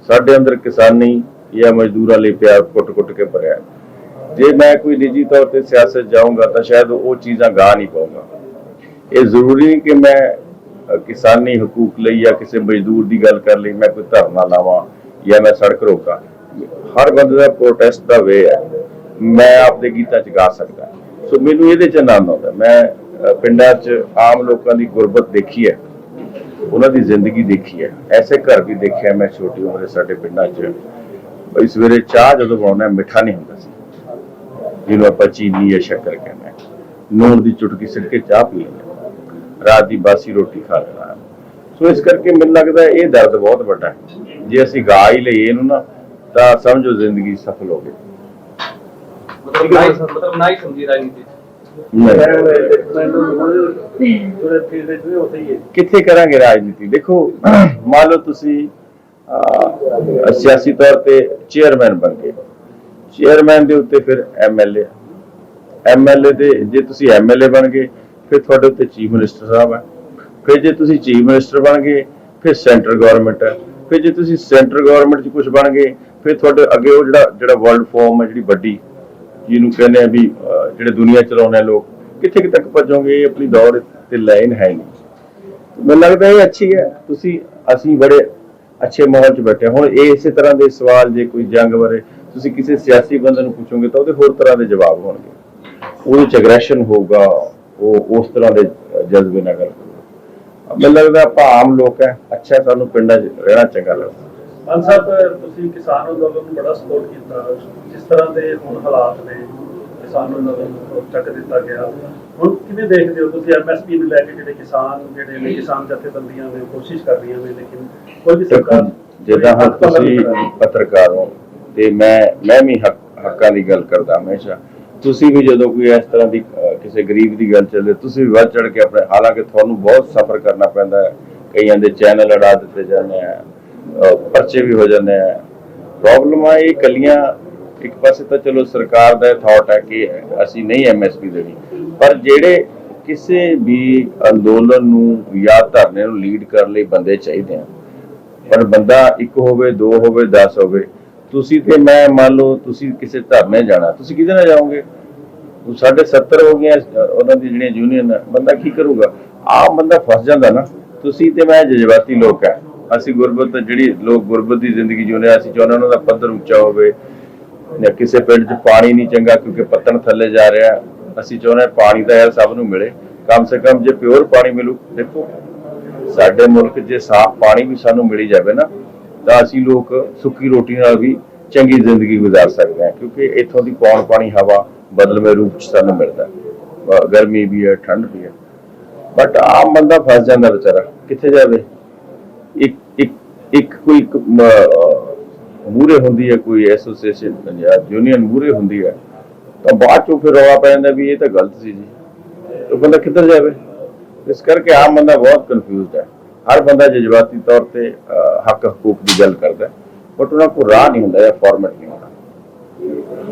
ਸਾਡੇ ਅੰਦਰ ਕਿਸਾਨੀ ਜਾਂ ਮਜ਼ਦੂਰਾਂ ਲਈ ਪਿਆਰ ਕੁੱਟ-ਕੁੱਟ ਕੇ ਭਰਿਆ ਜੇ ਮੈਂ ਕੋਈ ਨਿੱਜੀ ਤੌਰ ਤੇ ਸਿਆਸਤ ਜਾਊਂਗਾ, ਤਾਂ ਸ਼ਾਇਦ ਉਹ ਚੀਜ਼ਾਂ ਗਾ ਨਹੀਂ ਪਾਉਂਗਾ ਇਹ ਜ਼ਰੂਰੀ ਨਹੀਂ ਕਿ ਮੈਂ ਕਿਸਾਨੀ ਹਕੂਕ ਲਈ ਜਾਂ ਕਿਸੇ ਮਜ਼ਦੂਰ ਦੀ ਗੱਲ ਕਰ ਲਈ, ਮੈਂ ਕੋਈ ਧਰਨਾ ਲਾਵਾਂ। ਜਾਂ ਮੈਂ ਸੜਕ ਰੋਕਾਂ। ਹਰ ਬੰਦੇ ਦਾ ਪ੍ਰੋਟੈਸਟ ਦਾ ਵੇ ਹੈ। ਮੈਂ ਆਪਦੇ ਗੀਤਾਂ 'ਚ ਗਾ ਸਕਦਾ। ਸੋ ਮੈਨੂੰ ਇਹਦੇ 'ਚ ਆਨੰਦ ਆਉਂਦਾ। ਮੈਂ ਪਿੰਡਾਂ 'ਚ ਆਮ ਲੋਕਾਂ ਦੀ ਗੁਰਬਤ ਦੇਖੀ ਹੈ। ਉਹਨਾਂ ਦੀ ਜ਼ਿੰਦਗੀ ਦੇਖੀ ਹੈ। ਐਸੇ ਘਰ ਵੀ ਦੇਖਿਆ ਮੈਂ ਛੋਟੀ ਉਮਰੇ ਸਾਡੇ ਪਿੰਡਾਂ 'ਚ। ਬਈ ਸਵੇਰੇ ਚਾਹ ਜਦੋਂ ਬਣਾਉਣਾ ਮਿੱਠਾ ਨਹੀਂ ਹੁੰਦਾ ਸੀ। ਜਿਹਨੂੰ ਆਪਾਂ ਚੀਨੀ ਜਾਂ ਸ਼ੱਕਰ ਕਹਿੰਦੇ ਹਾਂ। ਨੂਣ ਦੀ ਚੁਟਕੀ ਸਿੱਟ ਕੇ ਚਾਹ ਪੀ ਲੈਂਦੇ ਰਾਤ ਦੀ ਬਾਸੀ ਰੋਟੀ ਖਾ ਲੈਣਾ ਸੋ ਇਸ ਕਰਕੇ ਮੈਨੂੰ ਲੱਗਦਾ ਇਹ ਦਰਦ ਬਹੁਤ ਵੱਡਾ ਹੈ। ਜੇ ਅਸੀਂ ਗਾ ਹੀ ਲਈਏ ਇਹਨੂੰ ਨਾ ਤਾਂ ਸਮਝੋ ਜ਼ਿੰਦਗੀ ਸਫਲ ਹੋ ਗਈ। ਮਤਲਬ ਨਾ ਹੀ ਨਾ ਹੀ ਸਮਝੀ ਰਾਜਨੀਤੀ ਕਿੱਥੇ ਕਰਾਂਗੇ ਰਾਜਨੀਤੀ? ਦੇਖੋ ਮੰਨ ਲਓ ਤੁਸੀਂ ਸਿਆਸੀ ਤੌਰ ਤੇ ਚੇਅਰਮੈਨ ਬਣ ਗਏ। ਚੇਅਰਮੈਨ ਦੇ ਉੱਤੇ ਫਿਰ ਐਮਐਲਏ ਐਮਐਲਏ ਦੇ ਜੇ ਤੁਸੀਂ ਐਮਐਲਏ ਬਣ ਗਏ ਫਿਰ ਤੁਹਾਡੇ ਉੱਤੇ ਚੀਫ ਮਿਨਿਸਟਰ ਸਾਹਿਬ ਹੈ। ਫਿਰ ਜੇ ਤੁਸੀਂ ਚੀਫ ਮਿਨਿਸਟਰ ਬਣ ਗਏ ਫਿਰ ਸੈਂਟਰ ਗਵਰਨਮੈਂਟ ਹੈ। ਫਿਰ ਜੇ ਤੁਸੀਂ ਸੈਂਟਰ ਗਵਰਨਮੈਂਟ 'ਚ ਕੁਝ ਬਣ ਗਏ, ਫਿਰ ਤੁਹਾਡੇ ਅੱਗੇ ਉਹ ਜਿਹੜਾ ਜਿਹੜਾ ਵਰਲਡ ਫੋਰਮ ਹੈ, ਜਿਹੜੀ ਵੱਡੀ, ਜਿਹਨੂੰ ਕਹਿੰਦੇ ਆ ਵੀ ਜਿਹੜੇ ਦੁਨੀਆ ਚਲਾਉਂਦੇ ਲੋਕ, ਕਿੱਥੇ ਕਿ ਤੱਕ ਭੱਜੋਗੇ? ਆਪਣੀ ਦੌੜ ਤੇ ਲਾਈਨ ਹੈ ਨਹੀਂ। ਮੈਨੂੰ ਲੱਗਦਾ ਇਹ ਅੱਛੀ ਹੈ। ਤੁਸੀਂ, ਅਸੀਂ ਬੜੇ ਅੱਛੇ ਮਾਹੌਲ 'ਚ ਬੈਠੇ ਹੁਣ ਇਹ ਇਸੇ ਤਰ੍ਹਾਂ ਦੇ ਸਵਾਲ, ਜੇ ਕੋਈ ਜੰਗ ਬਾਰੇ ਤੁਸੀਂ ਕਿਸੇ ਸਿਆਸੀ ਬੰਦੇ ਨੂੰ ਪੁੱਛੋਗੇ ਤਾਂ ਉਹਦੇ ਹੋਰ ਤਰ੍ਹਾਂ ਦੇ ਜਵਾਬ ਹੋਣਗੇ। ਉਹਦੇ 'ਚ ਐਗਰੈਸ਼ਨ ਹੋਊਗਾ, ਉਹ ਉਸ ਤਰ੍ਹਾਂ ਦੇ ਜਜ਼ਬੇ ਨਾਲ ਗੱਲ ਮੈਨੂੰ ਲੱਗਦਾ ਆਪਾਂ ਆਮ ਲੋਕ ਹੈ ਅੱਛਾ ਸਾਨੂੰ ਪਿੰਡਾਂ 'ਚ ਰਹਿਣਾ ਚੰਗਾ ਲੱਗਦਾ। ਮਾਨ ਸਾਹਿਬ ਤੁਸੀਂ ਕਿਸਾਨ ਅੰਦੋਲਨ ਨੂੰ ਬੜਾ ਸਪੋਰਟ ਕੀਤਾ ਜਿਸ ਤਰ੍ਹਾਂ ਦੇ ਹੁਣ ਹਾਲਾਤ ਨੇ ਕਿਸਾਨ ਅੰਦੋਲਨ ਨੂੰ ਚੱਕ ਦਿੱਤਾ ਗਿਆ। ਹੁਣ ਕਿਵੇਂ ਦੇਖਦੇ ਹੋ ਤੁਸੀਂ ਐਮਐਸਪੀ ਨੂੰ ਲੈ ਕੇ ਜਿਹੜੇ ਕਿਸਾਨ ਜਿਹੜੇ ਨੇ ਕਿਸਾਨ ਜਥੇਬੰਦੀਆਂ ਨੇ ਕੋਸ਼ਿਸ਼ ਕਰ ਰਹੀਆਂ ਨੇ ਲੇਕਿਨ ਕੋਈ ਵੀ ਸਰਕਾਰ ਜਿੱਦਾਂ ਹੁਣ ਤੁਸੀਂ। ਪੱਤਰਕਾਰ ਹੋ ਤੇ ਮੈਂ ਮੈਂ ਵੀ ਹੱਕਾਂ ਦੀ ਗੱਲ ਕਰਦਾ ਹਮੇਸ਼ਾ। ਤੁਸੀਂ ਵੀ ਜਦੋਂ ਕੋਈ ਇਸ ਤਰ੍ਹਾਂ ਦੀ ਕਿਸੇ ਗਰੀਬ ਦੀ ਗੱਲ ਚੱਲੇ ਤੁਸੀਂ ਵੀ ਵੱਧ ਚੜ ਕੇ ਆਪਣੇ, ਹਾਲਾਂਕਿ ਤੁਹਾਨੂੰ ਬਹੁਤ ਸਫਰ ਕਰਨਾ ਪੈਂਦਾ ਹੈ। ਕਈਆਂ ਦੇ ਚੈਨਲ ਅੜਾ ਦਿੱਤੇ ਜਾਂਦੇ ਆ ਪਰਚੇ ਵੀ ਹੋ ਜਾਂਦੇ ਆ। ਪ੍ਰੋਬਲਮਾਂ ਇਹ ਕੱਲੀਆਂ ਇੱਕ ਪਾਸੇ ਤਾਂ ਚਲੋ ਸਰਕਾਰ ਦਾ ਥਾਟ ਹੈ ਕਿ ਅਸੀਂ ਨਹੀਂ ਐਮਐਸਪੀ ਦੇਣੀ, ਪਰ ਜਿਹੜੇ ਕਿਸੇ ਵੀ ਅੰਦੋਲਨ ਨੂੰ ਜਾਂ ਧਰਨੇ ਨੂੰ ਲੀਡ ਕਰਨ ਲਈ ਬੰਦੇ ਚਾਹੀਦੇ ਆ। ਪਰ ਬੰਦਾ ਇੱਕ ਹੋਵੇ, ਦੋ ਹੋਵੇ 10 ਹੋਵੇ ਤੁਸੀਂ ਤੇ ਮੈਂ ਮੰਨ ਲਓ ਤੁਸੀਂ ਕਿਸੇ ਧਰਨੇ ਜਾਣਾ ਤੁਸੀਂ ਕਿਹਦੇ ਨਾਲ ਜਾਓਗੇ? ਉਹ ਸਾਡੇ 70 ਹੋ ਗਈਆਂ ਉਹਨਾਂ ਦੀ ਜਿਹੜੀਆਂ ਯੂਨੀਅਨ ਬੰਦਾ ਕੀ ਕਰੂਗਾ? ਆਮ ਬੰਦਾ ਫਸ ਜਾਂਦਾ ਨਾ। ਤੁਸੀਂ ਤੇ ਮੈਂ ਜਜ਼ਬਾਤੀ ਲੋਕ ਹੈ ਅਸੀਂ ਗੁਰਬਤ ਜਿਹੜੀ ਲੋਕ ਗੁਰਬਤ ਦੀ ਜ਼ਿੰਦਗੀ ਜਿਉਂਦੇ ਆ, ਅਸੀਂ ਚਾਹੁੰਦੇ ਉਹਨਾਂ ਦਾ ਪੱਧਰ ਉੱਚਾ ਹੋਵੇ ਜਾਂ ਕਿਸੇ ਪਿੰਡ 'ਚ ਪਾਣੀ ਨਹੀਂ ਚੰਗਾ ਕਿਉਂਕਿ ਪੱਤਣ ਥੱਲੇ ਜਾ ਰਿਹਾ। ਅਸੀਂ ਚਾਹੁੰਦੇ ਹਾਂ ਪਾਣੀ ਤਾਂ ਯਾਰ ਸਭ ਨੂੰ ਮਿਲੇ। ਕਮ ਸੇ ਕਮ ਜੇ ਪਿਓਰ ਪਾਣੀ ਮਿਲੂ ਦੇਖੋ। ਸਾਡੇ ਮੁਲਕ 'ਚ ਸਾਫ਼ ਪਾਣੀ ਵੀ ਸਾਨੂੰ ਮਿਲੀ ਜਾਵੇ ਨਾ ਤਾਂ ਅਸੀਂ ਲੋਕ ਸੁੱਕੀ ਰੋਟੀ ਨਾਲ ਵੀ ਚੰਗੀ ਜ਼ਿੰਦਗੀ ਗੁਜ਼ਾਰ ਸਕਦੇ ਹਾਂ ਕਿਉਂਕਿ ਇੱਥੋਂ ਦੀ ਪੌਣ ਪਾਣੀ ਹਵਾ ਬਦਲਵੇਂ ਰੂਪ 'ਚ ਸਾਨੂੰ ਮਿਲਦਾ ਗਰਮੀ ਵੀ ਹੈ, ਠੰਡ ਵੀ ਹੈ। ਬਟ ਆਮ ਬੰਦਾ ਫਸ ਜਾਂਦਾ ਵਿਚਾਰਾ, ਕਿੱਥੇ ਜਾਵੇ? ਇੱਕ ਇੱਕ ਇੱਕ ਕੋਈ ਮੂਰੇ ਹੁੰਦੀ ਹੈ, ਕੋਈ ਐਸੋਸੀਏਸ਼ਨ ਪੰਜਾਬ ਯੂਨੀਅਨ ਮੂਰੇ ਹੁੰਦੀ ਹੈ, ਤਾਂ ਬਾਅਦ ਚੋਂ ਫਿਰ ਰੌਲਾ ਪੈ ਜਾਂਦਾ ਵੀ ਇਹ ਤਾਂ ਗਲਤ ਸੀ ਜੀ। ਤਾਂ ਬੰਦਾ ਕਿੱਧਰ ਜਾਵੇ? ਇਸ ਕਰਕੇ ਆਮ ਬੰਦਾ ਬਹੁਤ ਕਨਫਿਊਜ਼ਡ ਹੈ। ਹਰ ਬੰਦਾ ਜਜ਼ਬਾਤੀ ਤੌਰ ਤੇ ਹੱਕ ਹਕੂਕ ਦੀ ਗੱਲ ਕਰਦਾ ਬਟ ਉਹਨਾਂ ਕੋਲ ਰਾਹ ਨਹੀਂ ਹੁੰਦਾ ਜਾਂ ਫਾਰਮੈਟ ਨਹੀਂ ਹੁੰਦਾ।